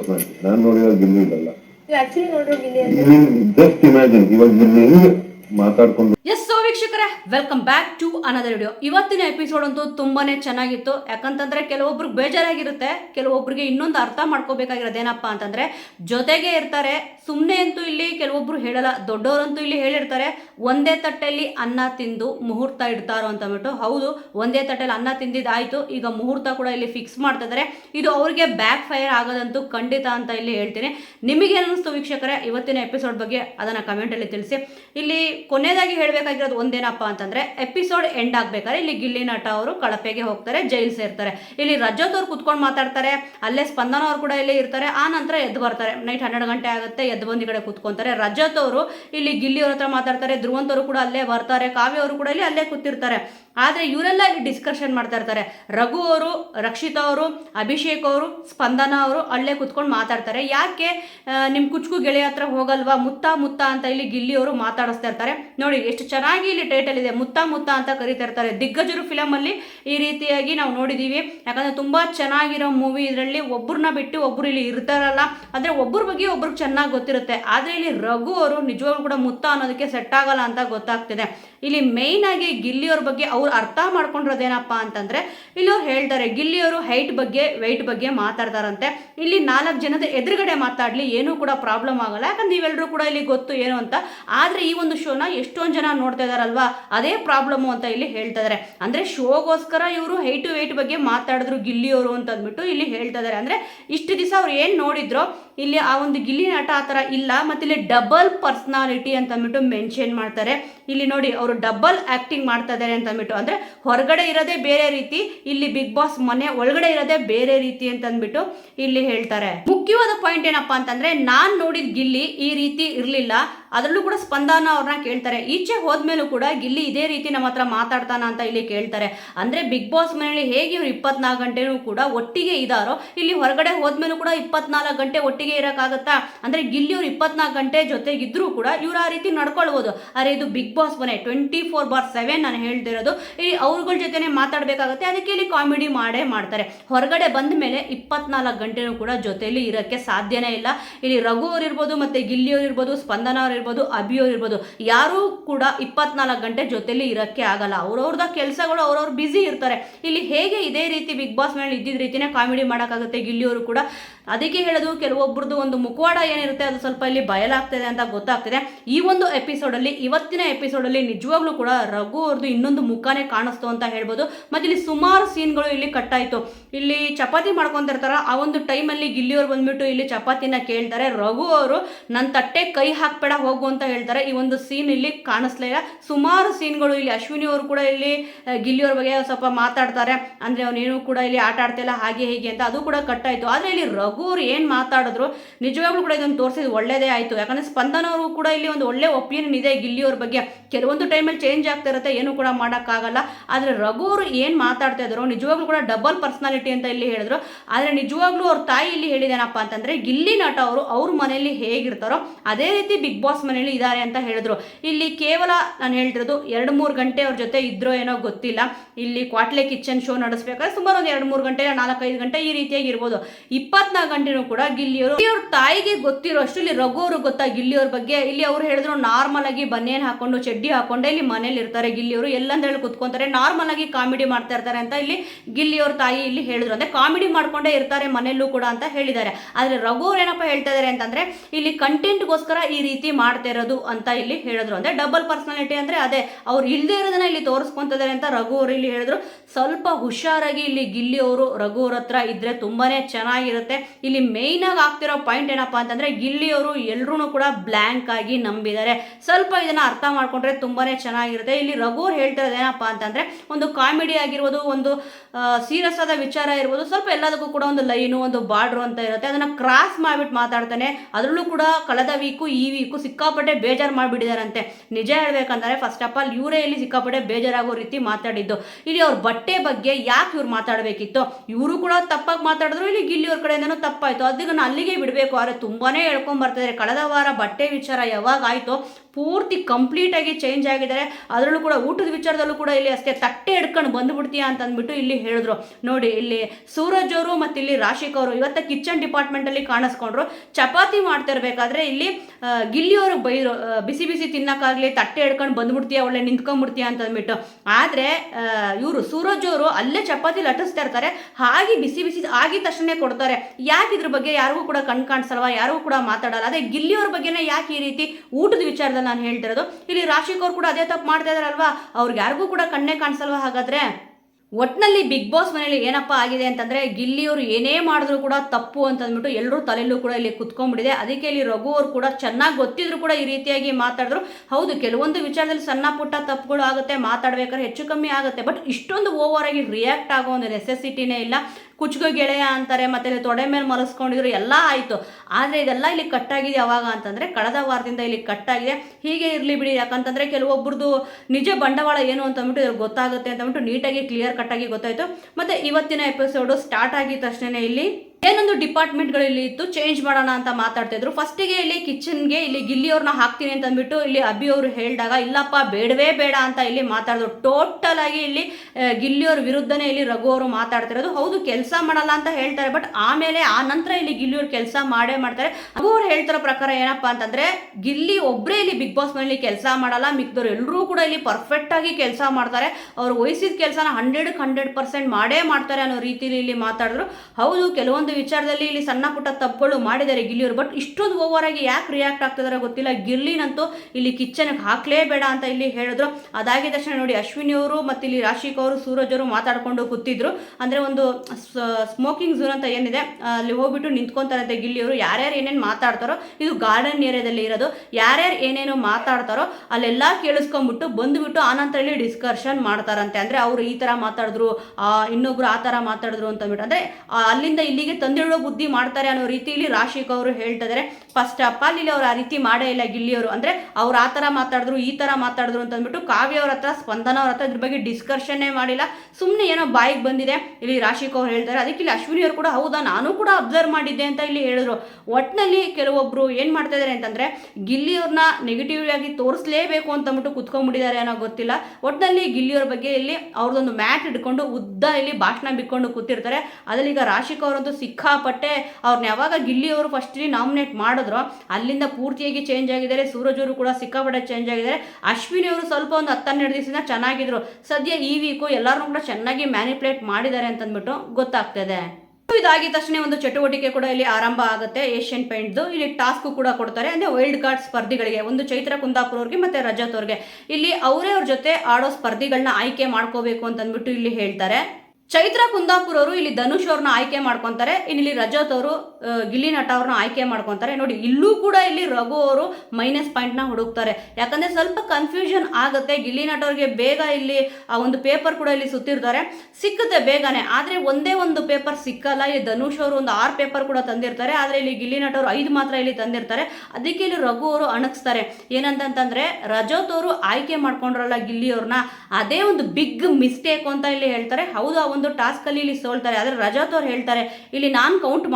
Personality ನಾನು ನೋಡಿರೋ ಗಿಲ್ಲಿ ಇಲ್ಲ ಜಸ್ಟ್ ಇಮ್ಯಾಜಿನ್ ಇವಾಗ ಗಿಲ್ಲಿ ಹೆಂಗ್ ಮಾತಾಡ್ಕೊಂಡು ಎಸ್ ಸೊ ವೀಕ್ಷಕರೇ welcome back to another video ಇವತ್ತಿನ ಎಪಿಸೋಡ್ ಅಂತೂ ತುಂಬಾನೇ ಚೆನ್ನಾಗಿತ್ತು. ಯಾಕಂತಂದ್ರೆ ಕೆಲವೊಬ್ರಿಗೆ ಬೇಜಾರಾಗಿರುತ್ತೆ ಕೆಲವೊಬ್ರಿಗೆ ಇನ್ನೊಂದು ಅರ್ಥ ಮಾಡ್ಕೋಬೇಕಾಗಿರೋದು ಏನಪ್ಪ ಅಂತಂದ್ರೆ ಜೊತೆಗೆ ಇರ್ತಾರೆ ಸುಮ್ಮನೆ ಅಂತೂ ಇಲ್ಲಿ ಕೆಲವೊಬ್ರು ಹೇಳಲ್ಲ, ದೊಡ್ಡವರಂತೂ ಇಲ್ಲಿ ಹೇಳಿರ್ತಾರೆ, ಒಂದೇ ತಟ್ಟೆಯಲ್ಲಿ ಅನ್ನ ತಿಂದು ಮುಹೂರ್ತ ಇಡ್ತಾರೋ ಅಂತ ಅಂದ್ಬಿಟ್ಟು, ಹೌದು, ಒಂದೇ ತಟ್ಟೆಯಲ್ಲಿ ಅನ್ನ ತಿಂದಿದ್ದಾಯ್ತು, ಈಗ ಮುಹೂರ್ತ ಕೂಡ ಇಲ್ಲಿ ಫಿಕ್ಸ್ ಮಾಡ್ತಾ ಇದ್ದಾರೆ. ಇದು ಅವ್ರಿಗೆ ಬ್ಯಾಕ್ ಫೈರ್ ಆಗೋದಂತೂ ಖಂಡಿತ ಅಂತ ಇಲ್ಲಿ ಹೇಳ್ತೀನಿ. ನಿಮಗೆ ಅನ್ನಿಸ್ತು ವೀಕ್ಷಕರೇ, ಇವತ್ತಿನ ಎಪಿಸೋಡ್ ಬಗ್ಗೆ ಅದನ್ನು ಕಮೆಂಟಲ್ಲಿ ತಿಳಿಸಿ. ಇಲ್ಲಿ ಕೊನೆಯದಾಗಿ ಹೇಳಬೇಕಾಗಿರೋದು ಒಂದೇನಪ್ಪ ಅಂತಂದರೆ ಎಪಿಸೋಡ್ ಎಂಡ್ ಆಗಬೇಕಾದ್ರೆ ಇಲ್ಲಿ ಗಿಲ್ಲಿ ನಟ ಅವರು ಕಳಪೆಗೆ ಹೋಗ್ತಾರೆ ಜೈಲ್ ಸೇರ್ತಾರೆ. ಇಲ್ಲಿ ರಜತ್ ಅವ್ರು ಕುತ್ಕೊಂಡು ಮಾತಾಡ್ತಾರೆ, ಅಲ್ಲೇ ಸ್ಪಂದನ ಅವ್ರು ಕೂಡ ಇಲ್ಲಿ ಇರ್ತಾರೆ, ಆ ನಂತರ ಎದ್ದು ಬರ್ತಾರೆ. ನೈಟ್ ಹನ್ನೆರಡು ಗಂಟೆ ಆಗುತ್ತೆ ಎದ್ದು ಕಡೆ ಕೂತ್ಕೊಂತಾರೆ. ರಜತ್ ಅವರು ಇಲ್ಲಿ ಗಿಲ್ಲಿ ಅವ್ರ ಹತ್ರ ಮಾತಾಡ್ತಾರೆ. ಧ್ರುವಂತವರು ಕೂಡ ಅಲ್ಲೇ ಬರ್ತಾರೆ. ಕಾವ್ಯ ಅವರು ಕೂಡ ಇಲ್ಲಿ ಅಲ್ಲೇ ಕೂತಿರ್ತಾರೆ. ಆದರೆ ಇವರೆಲ್ಲ ಇಲ್ಲಿ ಡಿಸ್ಕಷನ್ ಮಾಡ್ತಾ ಇರ್ತಾರೆ. ರಘು ಅವರು, ರಕ್ಷಿತಾ ಅವರು, ಅಭಿಷೇಕ್ ಅವರು, ಸ್ಪಂದನ ಅವರು ಅಲ್ಲೇ ಕುತ್ಕೊಂಡು ಮಾತಾಡ್ತಾರೆ. ಯಾಕೆ ನಿಮ್ಮ ಕುಚ್ಕು ಗೆಳೆಯ ಹತ್ರ ಹೋಗಲ್ವಾ? ಮುತ್ತ ಮುತ್ತ ಅಂತ ಇಲ್ಲಿ ಗಿಲ್ಲಿ ಅವರು ಮಾತಾಡಿಸ್ತಾ ಇರ್ತಾರೆ. ನೋಡಿ, ಎಷ್ಟು ಚೆನ್ನಾಗಿ ಇಲ್ಲಿ ಟೈಟಲ್ ಇದೆ. ಮುತ್ತ ಮುತ್ತ ಅಂತ ಕರಿತಾ ಇರ್ತಾರೆ. ದಿಗ್ಗಜರು ಫಿಲಮಲ್ಲಿ ಈ ರೀತಿಯಾಗಿ ನಾವು ನೋಡಿದ್ದೀವಿ ಯಾಕಂದರೆ ತುಂಬ ಚೆನ್ನಾಗಿರೋ ಮೂವಿ ಇದರಲ್ಲಿ ಒಬ್ಬರನ್ನ ಬಿಟ್ಟು ಒಬ್ಬರು ಇಲ್ಲಿ ಇರ್ತಾರಲ್ಲ. ಅಂದರೆ ಒಬ್ಬರ ಬಗ್ಗೆ ಒಬ್ರಿಗೆ ಚೆನ್ನಾಗಿ ಗೊತ್ತಿರುತ್ತೆ. ಆದರೆ ಇಲ್ಲಿ ರಘು ಅವರು ನಿಜವಾಗ್ಲೂ ಕೂಡ ಮುತ್ತ ಅನ್ನೋದಕ್ಕೆ ಸೆಟ್ ಆಗಲ್ಲ ಅಂತ ಗೊತ್ತಾಗ್ತಿದೆ. ಇಲ್ಲಿ ಮೇಯ್ನ್ ಆಗಿ ಗಿಲ್ಲಿಯವ್ರ ಬಗ್ಗೆ ಅವ್ರು ಅರ್ಥ ಮಾಡ್ಕೊಂಡಿರೋದೇನಪ್ಪ ಅಂತಂದ್ರೆ, ಇಲ್ಲಿ ಅವ್ರು ಹೇಳ್ತಾರೆ, ಗಿಲ್ಲಿಯವರು ಹೈಟ್ ಬಗ್ಗೆ ವೆಯ್ಟ್ ಬಗ್ಗೆ ಮಾತಾಡ್ತಾರಂತೆ. ಇಲ್ಲಿ ನಾಲ್ಕು ಜನದ ಎದುರುಗಡೆ ಮಾತಾಡ್ಲಿ, ಏನೂ ಕೂಡ ಪ್ರಾಬ್ಲಮ್ ಆಗಲ್ಲ. ಯಾಕಂದ್ರೆ ನೀವೆಲ್ಲರೂ ಕೂಡ ಇಲ್ಲಿ ಗೊತ್ತು ಏನು ಅಂತ. ಆದ್ರೆ ಈ ಒಂದು ಶೋನ ಎಷ್ಟೊಂದು ಜನ ನೋಡ್ತಾ ಇದಾರಲ್ವಾ? ಅದೇ ಪ್ರಾಬ್ಲಮ್ ಅಂತ ಇಲ್ಲಿ ಹೇಳ್ತಾ ಇದ್ದಾರೆ ಅಂದ್ರೆ ಶೋಗೋಸ್ಕರ ಇವರು ಹೈಟ್ ವೆಯ್ಟ್ ಬಗ್ಗೆ ಮಾತಾಡಿದ್ರು ಗಿಲ್ಲಿಯವರು ಅಂತ ಅಂದ್ಬಿಟ್ಟು ಇಲ್ಲಿ ಹೇಳ್ತಾ ಇದಾರೆ. ಅಂದ್ರೆ ಇಷ್ಟು ದಿವಸ ಅವ್ರು ಏನು ನೋಡಿದ್ರು, ಇಲ್ಲಿ ಆ ಒಂದು ಗಿಲ್ಲಿ ನಟ ಆ ಥರ ಇಲ್ಲ. ಮತ್ತು ಇಲ್ಲಿ ಡಬಲ್ ಪರ್ಸ್ನಾಲಿಟಿ ಅಂತ ಅಂದ್ಬಿಟ್ಟು ಮೆನ್ಷನ್ ಮಾಡ್ತಾರೆ. ಇಲ್ಲಿ ನೋಡಿ, ಅವರು ಡಬಲ್ ಆ್ಯಕ್ಟಿಂಗ್ ಮಾಡ್ತಾ ಇದ್ದಾರೆ ಅಂತ ಅಂದರೆ ಹೊರಗಡೆ ಇರೋದೇ ಬೇರೆ ರೀತಿ, ಇಲ್ಲಿ ಬಿಗ್ ಬಾಸ್ ಮನೆ ಒಳಗಡೆ ಇರೋದೇ ಬೇರೆ ರೀತಿ ಅಂತ ಅಂದ್ಬಿಟ್ಟು ಇಲ್ಲಿ ಹೇಳ್ತಾರೆ. ಮುಖ್ಯವಾದ ಪಾಯಿಂಟ್ ಏನಪ್ಪಾ ಅಂತಂದ್ರೆ, ನಾನು ನೋಡಿದ ಗಿಲ್ಲಿ ಈ ರೀತಿ ಇರಲಿಲ್ಲ. ಅದರಲ್ಲೂ ಕೂಡ ಸ್ಪಂದನ ಅವ್ರನ್ನ ಕೇಳ್ತಾರೆ. ಈಚೆ ಹೋದ್ಮೇಲೂ ಕೂಡ ಗಿಲ್ಲಿ ಇದೇ ರೀತಿ ನಮ್ಮ ಹತ್ರ ಮಾತಾಡ್ತಾನ ಅಂತ ಇಲ್ಲಿ ಕೇಳ್ತಾರೆ. ಅಂದ್ರೆ ಬಿಗ್ ಬಾಸ್ ಮನೆಯಲ್ಲಿ ಹೇಗೆ ಇವ್ರು ಇಪ್ಪತ್ನಾಲ್ಕು ಗಂಟೆನೂ ಕೂಡ ಒಟ್ಟಿಗೆ ಇದಾರೋ, ಇಲ್ಲಿ ಹೊರಗಡೆ ಹೋದ್ಮೇಲೂ ಕೂಡ ಇಪ್ಪತ್ನಾಲ್ಕು ಗಂಟೆ ಒಟ್ಟಿಗೆ ಇರೋಕ್ಕಾಗತ್ತಾ? ಅಂದ್ರೆ ಗಿಲ್ಲಿ ಅವ್ರು ಇಪ್ಪತ್ನಾಲ್ಕು ಗಂಟೆ ಜೊತೆಗಿದ್ರು ಕೂಡ ಇವ್ರು ಆ ರೀತಿ ನಡ್ಕೊಳ್ಬೋದು. ಅರೆ ಇದು ಬಿಗ್ ಬಾಸ್ ಮನೆ ಟ್ವೆಂಟಿ ಫೋರ್ ಬಾರ್ ಸೆವೆನ್ ನಾನು ಹೇಳ್ತಿರೋದು. ಇಲ್ಲಿ ಅವ್ರಗಳ ಜೊತೆನೆ ಮಾತಾಡಬೇಕಾಗುತ್ತೆ, ಅದಕ್ಕೆ ಇಲ್ಲಿ ಕಾಮಿಡಿ ಮಾಡೇ ಮಾಡ್ತಾರೆ. ಹೊರಗಡೆ ಬಂದ ಮೇಲೆ ಇಪ್ಪತ್ನಾಲ್ಕು ಗಂಟೆನೂ ಕೂಡ ಜೊತೆಯಲ್ಲಿ ಇರೋಕ್ಕೆ ಸಾಧ್ಯನೇ ಇಲ್ಲ. ಇಲ್ಲಿ ರಘು ಅವ್ರು ಇರ್ಬೋದು ಮತ್ತೆ ಗಿಲ್ಲಿ ಅವ್ರು ಸ್ಪಂದನ ಅವ್ರು ಇರ್ಬೋದು ಅಭಿಯವ್ರು ಇರ್ಬೋದು, ಯಾರೂ ಕೂಡ ಇಪ್ಪತ್ನಾಲ್ಕು ಗಂಟೆ ಜೊತೆಲಿ ಇರೋಕ್ಕೆ ಆಗಲ್ಲ. ಅವ್ರವ್ರದ ಕೆಲಸಗಳು ಅವ್ರವ್ರು ಬ್ಯುಸಿ ಇರ್ತಾರೆ. ಇಲ್ಲಿ ಹೇಗೆ ಇದೇ ರೀತಿ ಬಿಗ್ ಬಾಸ್ ಮೇಲೆ ಇದ್ದಿದ್ದ ರೀತಿನೇ ಕಾಮಿಡಿ ಮಾಡೋಕ್ಕಾಗುತ್ತೆ ಗಿಲ್ಲಿಯವರು ಕೂಡ. ಅದಕ್ಕೆ ಹೇಳೋದು ಕೆಲವೊಬ್ಬರದ್ದು ಒಂದು ಮುಖವಾಡ ಏನಿರುತ್ತೆ, ಅದು ಸ್ವಲ್ಪ ಇಲ್ಲಿ ಬಯಲಾಗ್ತಿದೆ ಅಂತ ಗೊತ್ತಾಗ್ತಿದೆ. ಈ ಒಂದು ಎಪಿಸೋಡಲ್ಲಿ ಇವತ್ತಿನ ಎಪಿಸೋಡಲ್ಲಿ ನಿಜವಾಗ್ಲೂ ಕೂಡ ರಘು ಅವ್ರದ್ದು ಇನ್ನೊಂದು ಮುಖಾನೇ ಕಾಣಿಸ್ತು ಅಂತ ಹೇಳ್ಬೋದು. ಮತ್ತು ಇಲ್ಲಿ ಸುಮಾರು ಸೀನ್ಗಳು ಇಲ್ಲಿ ಕಟ್ಟಾಯಿತು ಇಲ್ಲಿ ಚಪಾತಿ ಮಾಡ್ಕೊಂತಿರ್ತಾರ ಆ ಒಂದು ಟೈಮಲ್ಲಿ ಗಿಲ್ಲಿಯವರು ಬಂದ್ಬಿಟ್ಟು ಇಲ್ಲಿ ಚಪಾತಿನ ಕೇಳ್ತಾರೆ. ರಘು ಅವರು ನನ್ನ ತಟ್ಟೆ ಕೈ ಹಾಕ್ಬೇಡ ಹೋಗು ಅಂತ ಹೇಳ್ತಾರೆ. ಈ ಒಂದು ಸೀನ್ ಇಲ್ಲಿ ಕಾಣಿಸ್ಲೇ ಇಲ್ಲ. ಸುಮಾರು ಸೀನ್ಗಳು ಇಲ್ಲಿ ಅಶ್ವಿನಿ ಅವರು ಕೂಡ ಇಲ್ಲಿ ಗಿಲ್ಲಿಯವ್ರ ಬಗ್ಗೆ ಸ್ವಲ್ಪ ಮಾತಾಡ್ತಾರೆ. ಅಂದರೆ ಅವನೇನು ಕೂಡ ಇಲ್ಲಿ ಆಟ ಆಡ್ತಿಲ್ಲ ಹಾಗೆ ಹೀಗೆ ಅಂತ ಅದು ಕೂಡ ಕಟ್ಟಾಯಿತು ಆದರೆ ಇಲ್ಲಿ ರಘು ಅವ್ರು ಏನು ಮಾತಾಡಿದ್ರು, ನಿಜವಾಗ್ಲೂ ಕೂಡ ಇದನ್ನು ತೋರಿಸಿದ್ದು ಒಳ್ಳೆಯದೇ ಆಯಿತು. ಯಾಕಂದರೆ ಸ್ಪಂದನ ಅವರು ಕೂಡ ಇಲ್ಲಿ ಒಂದು ಒಳ್ಳೆ ಒಪಿನಿಯನ್ ಇದೆ ಗಿಲ್ಲಿಯವ್ರ ಬಗ್ಗೆ. ಕೆಲವೊಂದು ಟೈಮಲ್ಲಿ ಚೇಂಜ್ ಆಗ್ತಾ ಇರುತ್ತೆ, ಏನು ಕೂಡ ಮಾಡೋಕ್ಕಾಗಲ್ಲ. ಆದರೆ ರಘು ಅವರು ಏನು ಮಾತಾಡ್ತಾ ಇದ್ರು ನಿಜವಾಗ್ಲೂ ಕೂಡ ಡಬಲ್ ಪರ್ಸ್ನಾಲಿಟಿ ಅಂತ ಇಲ್ಲಿ ಹೇಳಿದ್ರು. ಆದರೆ ನಿಜವಾಗ್ಲೂ ಅವ್ರ ತಾಯಿ ಇಲ್ಲಿ ಹೇಳಿದೇನಪ್ಪ ಅಂತಂದರೆ, ಗಿಲ್ಲಿ ನಟ ಅವರು ಅವ್ರ ಮನೆಯಲ್ಲಿ ಹೇಗಿರ್ತಾರೋ, ಅದೇ ರೀತಿ ಬಿಗ್ ಬಾಸ್ ಮನೆಯಲ್ಲಿ ಇದ್ದಾರೆ ಅಂತ ಹೇಳಿದ್ರು. ಇಲ್ಲಿ ಕೇವಲ ನಾನು ಹೇಳ್ತಿರೋದು ಎರಡು ಮೂರು ಗಂಟೆ ಅವ್ರ ಜೊತೆ ಇದ್ರೋ ಏನೋ ಗೊತ್ತಿಲ್ಲ. ಇಲ್ಲಿ ಕ್ವಾಟ್ಲೆ ಕಿಚನ್ ಶೋ ನಡೆಸಬೇಕಾದ್ರೆ ಸುಮಾರು ಒಂದು ಎರಡು ಮೂರು ಗಂಟೆ ನಾಲ್ಕೈದು ಗಂಟೆ ಈ ರೀತಿಯಾಗಿ ಇರ್ಬೋದು. ಇಪ್ಪತ್ನಾಲ್ಕು ಗಂಟೆನೂ ಕೂಡ ಗಿಲ್ಲಿಯವರು ಅವ್ರ ತಾಯಿಗೆ ಗೊತ್ತಿರೋ ಅಷ್ಟು ಇಲ್ಲಿ ರಘು ಅವ್ರಿಗೆ ಗೊತ್ತಾ ಗಿಲ್ಲಿಯವ್ರ ಬಗ್ಗೆ? ಇಲ್ಲಿ ಅವ್ರು ಹೇಳಿದ್ರು ನಾರ್ಮಲ್ ಆಗಿ ಬನ್ನೇನ್ ಹಾಕೊಂಡು, ಚಡ್ಡಿ ಹಾಕೊಂಡೆ ಇಲ್ಲಿ ಮನೇಲಿ ಇರ್ತಾರೆ ಗಿಲ್ಲಿಯವರು. ಎಲ್ಲಂತ ಹೇಳಿ ಕುತ್ಕೊಂತಾರೆ? ನಾರ್ಮಲ್ ಆಗಿ ಕಾಮಿಡಿ ಮಾಡ್ತಾ ಇರ್ತಾರೆ ಅಂತ ಇಲ್ಲಿ ಗಿಲ್ಲಿಯವ್ರ ತಾಯಿ ಇಲ್ಲಿ ಹೇಳಿದ್ರು. ಅಂದ್ರೆ ಕಾಮಿಡಿ ಮಾಡ್ಕೊಂಡೇ ಇರ್ತಾರೆ ಮನೆಯಲ್ಲೂ ಕೂಡ ಅಂತ ಹೇಳಿದ್ದಾರೆ. ಆದ್ರೆ ರಘು ಅವ್ರು ಏನಪ್ಪ ಹೇಳ್ತಾ ಇದಾರೆ ಅಂತಂದ್ರೆ ಇಲ್ಲಿ ಕಂಟೆಂಟ್ಗೋಸ್ಕರ ಈ ರೀತಿ ಮಾಡ್ತಾ ಇರೋದು ಅಂತ ಇಲ್ಲಿ ಹೇಳಿದ್ರು. ಅಂದ್ರೆ ಡಬಲ್ ಪರ್ಸನಾಲಿಟಿ ಅಂದ್ರೆ ಅದೇ, ಅವ್ರು ಇಲ್ಲದೆ ಇರೋದನ್ನ ಇಲ್ಲಿ ತೋರಿಸ್ಕೊಂತಿದ್ದಾರೆ ಅಂತ ರಘು ಅವರು ಇಲ್ಲಿ ಹೇಳಿದ್ರು. ಸ್ವಲ್ಪ ಹುಷಾರಾಗಿ ಇಲ್ಲಿ ಗಿಲ್ಲಿ ಅವರು, ರಘು ಅವ್ರ ಹತ್ರ ಇದ್ರೆ ತುಂಬಾನೇ ಚೆನ್ನಾಗಿರುತ್ತೆ. ಇಲ್ಲಿ ಮೇಯ್ನ್ ಆಗಿ ಆಗ್ತಿರೋ ಪಾಯಿಂಟ್ ಏನಪ್ಪಾ ಅಂತಂದ್ರೆ ಗಿಲ್ಲಿ ಅವರು ಎಲ್ರು ಕೂಡ ಬ್ಲ್ಯಾಂಕ್ ಆಗಿ ನಂಬಿದ್ದಾರೆ. ಸ್ವಲ್ಪ ಇದನ್ನ ಅರ್ಥ ಮಾಡ್ಕೊಂಡ್ರೆ ತುಂಬಾನೇ ಚೆನ್ನಾಗಿರುತ್ತೆ. ಇಲ್ಲಿ ರಘು ಅವ್ರು ಹೇಳ್ತಿರೋದು ಏನಪ್ಪಾ ಅಂತಂದ್ರೆ, ಒಂದು ಕಾಮಿಡಿ ಆಗಿರ್ಬೋದು, ಒಂದು ಸೀರಿಯಸ್ ಆದ ವಿಚಾರ ಇರ್ಬೋದು, ಸ್ವಲ್ಪ ಎಲ್ಲದಕ್ಕೂ ಕೂಡ ಒಂದು ಲೈನು, ಒಂದು ಬಾರ್ಡ್ರು ಅಂತ ಇರುತ್ತೆ. ಅದನ್ನ ಕ್ರಾಸ್ ಮಾಡ್ಬಿಟ್ಟು ಮಾತಾಡ್ತಾನೆ. ಅದರಲ್ಲೂ ಕೂಡ ಕಳೆದ ವೀಕು ಈ ವೀಕು ಸಿಕ್ಕಾಪಟ್ಟೆ ಬೇಜಾರು ಮಾಡಿಬಿಟ್ಟಿದಾರಂತೆ. ನಿಜ ಹೇಳ್ಬೇಕಂದ್ರೆ ಫಸ್ಟ್ ಆಫ್ ಆಲ್ ಇವರೇ ಇಲ್ಲಿ ಸಿಕ್ಕಾಪಟ್ಟೆ ಬೇಜಾರಾಗೋ ರೀತಿ ಮಾತಾಡಿದ್ದು. ಇಲ್ಲಿ ಅವ್ರ ಬಟ್ಟೆ ಬಗ್ಗೆ ಯಾಕೆ ಇವ್ರು ಮಾತಾಡಬೇಕಿತ್ತು? ಇವರು ಕೂಡ ತಪ್ಪಾಗಿ ಮಾತಾಡಿದ್ರು, ಇಲ್ಲಿ ಗಿಲ್ಲಿ ಅವ್ರ ಕಡೆಯಿಂದನೂ ತಪ್ಪಾಯ್ತು. ನಾನು ಅಲ್ಲಿಗೆ ಬಿಡಬೇಕು. ಆದರೆ ತುಂಬಾನೇ ಹೇಳ್ಕೊಂಡ್ ಬರ್ತಿದ್ದಾರೆ ಕಳೆದ ವಾರ ಬಟ್ಟೆ ವಿಚಾರ ಯಾವಾಗ ಆಯ್ತೋ ಪೂರ್ತಿ ಕಂಪ್ಲೀಟ್ ಆಗಿ ಚೇಂಜ್ ಆಗಿದ್ದಾರೆ. ಅದರಲ್ಲೂ ಕೂಡ ಊಟದ ವಿಚಾರದಲ್ಲೂ ಕೂಡ ಇಲ್ಲಿ ಅಷ್ಟೇ ತಟ್ಟೆ ಹಿಡ್ಕೊಂಡು ಬಂದ್ಬಿಡ್ತೀಯಾ ಅಂತ ಅಂದ್ಬಿಟ್ಟು ಇಲ್ಲಿ ಹೇಳಿದ್ರು. ನೋಡಿ, ಇಲ್ಲಿ ಸೂರಜ್ ಅವರು ಮತ್ತು ಇಲ್ಲಿ ರಾಶಿಕ್ ಅವರು ಇವತ್ತ ಕಿಚನ್ ಡಿಪಾರ್ಟ್ಮೆಂಟ್ ಅಲ್ಲಿ ಕಾಣಿಸ್ಕೊಂಡ್ರು. ಚಪಾತಿ ಮಾಡ್ತಿರ್ಬೇಕಾದ್ರೆ ಇಲ್ಲಿ ಗಿಲ್ಲಿಯವರು ಬೈರು ಬಿಸಿ ಬಿಸಿ ತಿನ್ನಕ್ಕಾಗ್ಲಿ ತಟ್ಟೆ ಹಿಡ್ಕೊಂಡು ಬಂದ್ಬಿಡ್ತೀಯಾ, ಒಳ್ಳೆ ನಿಂತ್ಕೊಂಡ್ಬಿಡ್ತೀಯ ಅಂತ ಅಂದ್ಬಿಟ್ಟು ಆದ್ರೆ ಇವರು ಸೂರಜ್ ಅವರು ಅಲ್ಲೇ ಚಪಾತಿ ಲಟ್ಟಿಸ್ತಾ ಇರ್ತಾರೆ. ಹಾಗೆ ಬಿಸಿ ಬಿಸಿ ಆಗಿದ ತಕ್ಷಣ ಕೊಡ್ತಾರೆ. ಯಾಕೆ ಇದ್ರ ಬಗ್ಗೆ ಯಾರಿಗೂ ಕೂಡ ಕಣ್ ಕಾಣಿಸಲ್ವಾ? ಯಾರಿಗೂ ಕೂಡ ಮಾತಾಡಲ್ಲ. ಅದೇ ಗಿಲ್ಲಿಯವ್ರ ಬಗ್ಗೆನೇ ಯಾಕೆ ಈ ರೀತಿ ಊಟದ ವಿಚಾರದಲ್ಲಿ ನಾನು ಹೇಳ್ತಿರೋದು. ಇಲ್ಲಿ ರಾಶಿಕ್ ಅವ್ರು ಕೂಡ ಅದೇ ತಪ್ಪು ಮಾಡ್ತಾ ಇದಾರಲ್ವಾ? ಅವ್ರಿಗೆ ಯಾರಿಗೂ ಕೂಡ ಕಣ್ಣೇ ಕಾಣಿಸಲ್ವಾ? ಹಾಗಾದ್ರೆ ಒಟ್ನಲ್ಲಿ ಬಿಗ್ ಬಾಸ್ ಮನೇಲಿ ಏನಪ್ಪ ಆಗಿದೆ ಅಂತಂದ್ರೆ ಗಿಲ್ಲಿಯವರು ಏನೇ ಮಾಡಿದ್ರು ಕೂಡ ತಪ್ಪು ಅಂತ ಅಂದ್ಬಿಟ್ಟು ಎಲ್ಲರೂ ತಲೆಯಲ್ಲೂ ಕೂಡ ಇಲ್ಲಿ ಕುತ್ಕೊಂಡ್ಬಿಟ್ಟಿದೆ. ಅದಕ್ಕೆ ಇಲ್ಲಿ ರಘು ಅವ್ರು ಕೂಡ ಚೆನ್ನಾಗಿ ಗೊತ್ತಿದ್ರು ಕೂಡ ಈ ರೀತಿಯಾಗಿ ಮಾತಾಡಿದ್ರು. ಹೌದು, ಕೆಲವೊಂದು ವಿಚಾರದಲ್ಲಿ ಸಣ್ಣ ಪುಟ್ಟ ತಪ್ಪುಗಳು ಆಗುತ್ತೆ, ಮಾತಾಡ್ಬೇಕಾದ್ರೆ ಹೆಚ್ಚು ಕಮ್ಮಿ ಆಗುತ್ತೆ. ಬಟ್ ಇಷ್ಟೊಂದು ಓವರ್ ಆಗಿ ರಿಯಾಕ್ಟ್ ಆಗೋ ಒಂದು ನೆಸೆಸಿಟಿನೇ ಇಲ್ಲ. ಕುಚ್ಕೋ ಗೆಳೆಯ ಅಂತಾರೆ, ಮತ್ತೆ ತೊಡೆ ಮೇಲೆ ಮಲಸ್ಕೊಂಡಿದ್ರು, ಎಲ್ಲ ಆಯಿತು. ಆದರೆ ಇದೆಲ್ಲ ಇಲ್ಲಿ ಕಟ್ಟಾಗಿದೆ ಯಾವಾಗ ಅಂತಂದರೆ ಕಳೆದ ವಾರದಿಂದ ಇಲ್ಲಿ ಕಟ್ಟಾಗಿದೆ. ಹೀಗೆ ಇರಲಿ ಬಿಡಿ, ಯಾಕಂತಂದರೆ ಕೆಲವೊಬ್ಬರದು ನಿಜ ಬಂಡವಾಳ ಏನು ಅಂತ ಅಂದ್ಬಿಟ್ಟು ಇವ್ರಿಗೆ ಗೊತ್ತಾಗುತ್ತೆ ಅಂತ ಅಂದ್ಬಿಟ್ಟು ನೀಟಾಗಿ ಕ್ಲಿಯರ್ ಕಟ್ಟಾಗಿ ಗೊತ್ತಾಯಿತು. ಮತ್ತು ಇವತ್ತಿನ ಎಪಿಸೋಡು ಸ್ಟಾರ್ಟ್ ಆಗಿದ ತಕ್ಷಣ ಇಲ್ಲಿ ಏನೊಂದು ಡಿಪಾರ್ಟ್ಮೆಂಟ್ಗಳು ಇಲ್ಲಿ ಇತ್ತು ಚೇಂಜ್ ಮಾಡೋಣ ಅಂತ ಮಾತಾಡ್ತಿದ್ರು ಫಸ್ಟಿಗೆ ಇಲ್ಲಿ ಕಿಚನ್ಗೆ ಇಲ್ಲಿ ಗಿಲ್ಲಿಯವ್ರನ್ನ ಹಾಕ್ತೀನಿ ಅಂತ ಅಂದ್ಬಿಟ್ಟು ಇಲ್ಲಿ ಅಭಿ ಅವರು ಹೇಳಿದಾಗ, ಇಲ್ಲಪ್ಪ, ಬೇಡವೇ ಬೇಡ ಅಂತ ಇಲ್ಲಿ ಮಾತಾಡಿದ್ರು. ಟೋಟಲ್ ಆಗಿ ಇಲ್ಲಿ ಗಿಲ್ಲಿ ಗಿಲ್ಲಿಯವ್ರ ವಿರುದ್ಧನೇ ಇಲ್ಲಿ ರಘು ಅವರು ಮಾತಾಡ್ತಿರೋದು. ಹೌದು, ಕೆಲಸ ಮಾಡಲ್ಲ ಅಂತ ಹೇಳ್ತಾರೆ ಬಟ್ ಆಮೇಲೆ ಆ ನಂತರ ಇಲ್ಲಿ ಗಿಲ್ಲಿಯವ್ರು ಕೆಲಸ ಮಾಡೇ ಮಾಡ್ತಾರೆ. ರಘು ಅವ್ರು ಹೇಳ್ತಿರೋ ಪ್ರಕಾರ ಏನಪ್ಪ ಅಂತಂದ್ರೆ, ಗಿಲ್ಲಿ ಒಬ್ಬರೇ ಇಲ್ಲಿ ಬಿಗ್ ಬಾಸ್ ಮನೆಯಲ್ಲಿ ಕೆಲಸ ಮಾಡಲ್ಲ. ಮಿಕ್ದವ್ರು ಎಲ್ಲರೂ ಕೂಡ ಇಲ್ಲಿ ಪರ್ಫೆಕ್ಟ್ ಆಗಿ ಕೆಲಸ ಮಾಡ್ತಾರೆ. ಅವ್ರು ವಹಿಸಿದ ಕೆಲಸನ ಹಂಡ್ರೆಡ್ ಹಂಡ್ರೆಡ್ ಪರ್ಸೆಂಟ್ ಮಾಡೇ ಮಾಡ್ತಾರೆ ಅನ್ನೋ ರೀತಿಲಿ ಇಲ್ಲಿ ಮಾತಾಡಿದ್ರು. ಹೌದು, ಕೆಲವೊಂದು ವಿಚಾರದಲ್ಲಿ ಇಲ್ಲಿ ಸಣ್ಣ ಪುಟ್ಟ ತಪ್ಪುಗಳು ಮಾಡಿದ್ದಾರೆ ಗಿಲ್ಲಿಯವರು. ಬಟ್ ಇಷ್ಟೊಂದು ಓವರ್ ಆಗಿ ಯಾಕೆ ರಿಯಾಕ್ಟ್ ಆಗ್ತಿದಾರೋ ಗೊತ್ತಿಲ್ಲ. ಗಿರ್ಲಿನಂತೂ ಇಲ್ಲಿ ಕಿಚನ್ಗೆ ಹಾಕ್ಲೇಬೇಡ ಅಂತ ಇಲ್ಲಿ ಹೇಳಿದ್ರು. ಅದಾಗಿದ ತಕ್ಷಣ ನೋಡಿ ಅಶ್ವಿನಿ ಅವರು ಮತ್ತು ಇಲ್ಲಿ ರಾಶಿಕ್ ಅವರು, ಸೂರಜ್ ಅವರು ಮಾತಾಡ್ಕೊಂಡು ಕೂತಿದ್ರು. ಅಂದ್ರೆ ಒಂದು ಸ್ಮೋಕಿಂಗ್ ಝೋನ್ ಅಂತ ಏನಿದೆ, ಅಲ್ಲಿ ಹೋಗ್ಬಿಟ್ಟು ನಿಂತ್ಕೊಂತಾರಂತೆ ಗಿಲ್ಲಿಯವರು. ಯಾರ್ಯಾರು ಏನೇನು ಮಾತಾಡ್ತಾರೋ, ಇದು ಗಾರ್ಡನ್ ಏರಿಯಾದಲ್ಲಿ ಇರೋದು. ಯಾರ್ಯಾರು ಏನೇನು ಮಾತಾಡ್ತಾರೋ, ಅಲ್ಲೆಲ್ಲ ಕೇಳಿಸ್ಕೊಂಡ್ಬಿಟ್ಟು ಬಂದ್ಬಿಟ್ಟು ಆನಂತರ ಇಲ್ಲಿ ಡಿಸ್ಕಷನ್ ಮಾಡ್ತಾರಂತೆ. ಅಂದ್ರೆ ಅವರು ಈ ತರ ಮಾತಾಡಿದ್ರು ಇನ್ನೊಬ್ರು ಆ ತರ ಮಾತಾಡಿದ್ರು ಅಂತ ಅಂದ್ಬಿಟ್ಟು. ಅಂದ್ರೆ ಅಲ್ಲಿಂದ ಇಲ್ಲಿಗೆ ತಂದಿಡೋ ಬುದ್ಧಿ ಮಾಡ್ತಾರೆ ಅನ್ನೋ ರೀತಿಯಲ್ಲಿ ರಾಶಿಕ್ ಅವರು ಹೇಳ್ತಾ ಫಸ್ಟ್ ಆಫ್ ಆಲ್ ಇಲ್ಲಿ ಅವ್ರು ಆ ರೀತಿ ಮಾಡೇ ಇಲ್ಲ ಗಿಲ್ಲಿಯವರು. ಅಂದ್ರೆ ಅವ್ರು ಆ ತರ ಮಾತಾಡಿದ್ರು, ಈ ತರ ಮಾತಾಡಿದ್ರು ಅಂತ ಅಂದ್ಬಿಟ್ಟು ಕಾವ್ಯ ಅವ್ರ ಹತ್ರ, ಸ್ಪಂದನ ಅವ್ರ ಹತ್ರ ಇದ್ರ ಬಗ್ಗೆ ಡಿಸ್ಕಷನ್ನೇ ಮಾಡಿಲ್ಲ. ಸುಮ್ಮನೆ ಏನೋ ಬಾಯಿಗೆ ಬಂದಿದೆ. ಇಲ್ಲಿ ರಾಶಿಕ್ ಅವ್ರು ಹೇಳ್ತಾರೆ. ಅದಕ್ಕೆ ಇಲ್ಲಿ ಅಶ್ವಿನಿ ಅವರು ಕೂಡ, ಹೌದಾ, ನಾನು ಕೂಡ ಅಬ್ಸರ್ವ್ ಮಾಡಿದ್ದೆ ಅಂತ ಇಲ್ಲಿ ಹೇಳಿದ್ರು. ಒಟ್ಟಿನಲ್ಲಿ ಕೆಲವೊಬ್ರು ಏನ್ ಮಾಡ್ತಾ ಇದಾರೆ ಅಂತಂದ್ರೆ, ಗಿಲ್ಲಿಯವ್ರನ್ನ ನೆಗೆಟಿವ್ ಆಗಿ ತೋರಿಸ್ಲೇಬೇಕು ಅಂತ ಅಂದ್ಬಿಟ್ಟು ಕುತ್ಕೊಂಡ್ಬಿಟ್ಟಿದ್ದಾರೆ ಅನ್ನೋ ಗೊತ್ತಿಲ್ಲ. ಒಟ್ಟಿನಲ್ಲಿ ಗಿಲ್ಲಿಯವ್ರ ಬಗ್ಗೆ ಇಲ್ಲಿ ಅವ್ರದ್ದೊಂದು ಮ್ಯಾಟ್ ಹಿಡ್ಕೊಂಡು ಉದ್ದ ಇಲ್ಲಿ ಭಾಷಣ ಬಿಕ್ಕೊಂಡು ಕೂತಿರ್ತಾರೆ. ಅದ್ರಲ್ಲಿ ಈಗ ರಾಶಿಕ್ ಅವರಂತೂ ಸಿಕ್ಕಾಪಟ್ಟೆ ಅವ್ರನ್ನ ಯಾವಾಗ ಗಿಲ್ಲಿ ಅವರು ಫಸ್ಟ್ ನಾಮಿನೇಟ್ ಮಾಡಿದ್ರು, ಅಲ್ಲಿಂದ ಪೂರ್ತಿಯಾಗಿ ಚೇಂಜ್ ಆಗಿದ್ದಾರೆ, ಸೂರಜ್ ಕೂಡ ಸಿಕ್ಕಾಪಟ್ಟೆ ಚೇಂಜ್ ಆಗಿದ್ದಾರೆ. ಅಶ್ವಿನಿ ಅವರು ಸ್ವಲ್ಪ ಒಂದು ಹತ್ತೆರಡು ದಿವಸದಿಂದ ಚೆನ್ನಾಗಿದ್ರು. ಸದ್ಯ ಈ ವೀಕು ಎಲ್ಲರೂ ಕೂಡ ಚೆನ್ನಾಗಿ ಮ್ಯಾನಿಪ್ಯುಲೇಟ್ ಮಾಡಿದ್ದಾರೆ ಅಂತಂದ್ಬಿಟ್ಟು ಗೊತ್ತಾಗ್ತದೆ. ಇದಾಗಿದ ತಕ್ಷಣ ಒಂದು ಚಟುವಟಿಕೆ ಕೂಡ ಇಲ್ಲಿ ಆರಂಭ ಆಗುತ್ತೆ. ಏಷ್ಯನ್ ಪೇಂಟ್ದು ಇಲ್ಲಿ ಟಾಸ್ಕ್ ಕೂಡ ಕೊಡ್ತಾರೆ. ಅಂದ್ರೆ ವೈಲ್ಡ್ ಕಾರ್ಡ್ ಸ್ಪರ್ಧಿಗಳಿಗೆ. ಒಂದು ಚೈತ್ರ ಕುಂದಾಪುರ ಅವ್ರಿಗೆ ಮತ್ತೆ ರಜತ್ ಅವ್ರಿಗೆ. ಇಲ್ಲಿ ಅವರೇ ಅವ್ರ ಜೊತೆ ಆಡೋ ಸ್ಪರ್ಧಿಗಳನ್ನ ಆಯ್ಕೆ ಮಾಡ್ಕೋಬೇಕು ಅಂತಂದ್ಬಿಟ್ಟು ಇಲ್ಲಿ ಹೇಳ್ತಾರೆ. ಚೈತ್ರ ಕುಂದಾಪುರ ಅವರು ಇಲ್ಲಿ ಧನುಷ್ ಅವ್ರನ್ನ ಆಯ್ಕೆ ಮಾಡ್ಕೊಂತಾರೆ. ಇನ್ನು ಇಲ್ಲಿ ರಜತ್ ಅವರು ಗಿಲ್ಲಿ ನಟ ಅವ್ರನ್ನ ಆಯ್ಕೆ ಮಾಡ್ಕೊಂತಾರೆ. ನೋಡಿ, ಇಲ್ಲೂ ಕೂಡ ಇಲ್ಲಿ ರಘು ಅವರು ಮೈನಸ್ ಪಾಯಿಂಟ್ನ ಹುಡುಕ್ತಾರೆ. ಯಾಕಂದ್ರೆ ಸ್ವಲ್ಪ ಕನ್ಫ್ಯೂಷನ್ ಆಗುತ್ತೆ. ಗಿಲ್ಲಿ ನಟ ಬೇಗ ಇಲ್ಲಿ ಆ ಒಂದು ಪೇಪರ್ ಕೂಡ ಇಲ್ಲಿ ಸುತ್ತಿರ್ತಾರೆ. ಸಿಕ್ಕುತ್ತೆ ಬೇಗನೆ. ಆದರೆ ಒಂದೇ ಒಂದು ಪೇಪರ್ ಸಿಕ್ಕಲ್ಲ. ಇಲ್ಲಿ ಧನುಷ್ ಅವರು ಒಂದು ಆರು ಪೇಪರ್ ಕೂಡ ತಂದಿರ್ತಾರೆ. ಆದರೆ ಇಲ್ಲಿ ಗಿಲ್ಲಿ ನಟ ಅವರು ಐದು ಮಾತ್ರ ಇಲ್ಲಿ ತಂದಿರ್ತಾರೆ. ಅದಕ್ಕೆ ಇಲ್ಲಿ ರಘು ಅವರು ಅಣಗಿಸ್ತಾರೆ ಏನಂತಂತಂದ್ರೆ, ರಜತ್ ಅವರು ಆಯ್ಕೆ ಮಾಡ್ಕೊಂಡ್ರಲ್ಲ ಗಿಲ್ಲಿ ಅವ್ರನ್ನ ಅದೇ ಒಂದು ಬಿಗ್ ಮಿಸ್ಟೇಕ್ ಅಂತ ಇಲ್ಲಿ ಹೇಳ್ತಾರೆ. ಹೌದು, ಆ ಒಂದು ಟಾಸ್ಕಲ್ಲಿ ಇಲ್ಲಿ ಸೋಲ್ತಾರೆ. ಆದ್ರೆ ರಜತ್ ಅವ್ರು ಹೇಳ್ತಾರೆ, ಇಲ್ಲಿ ನಾನು ಕೌಂಟ್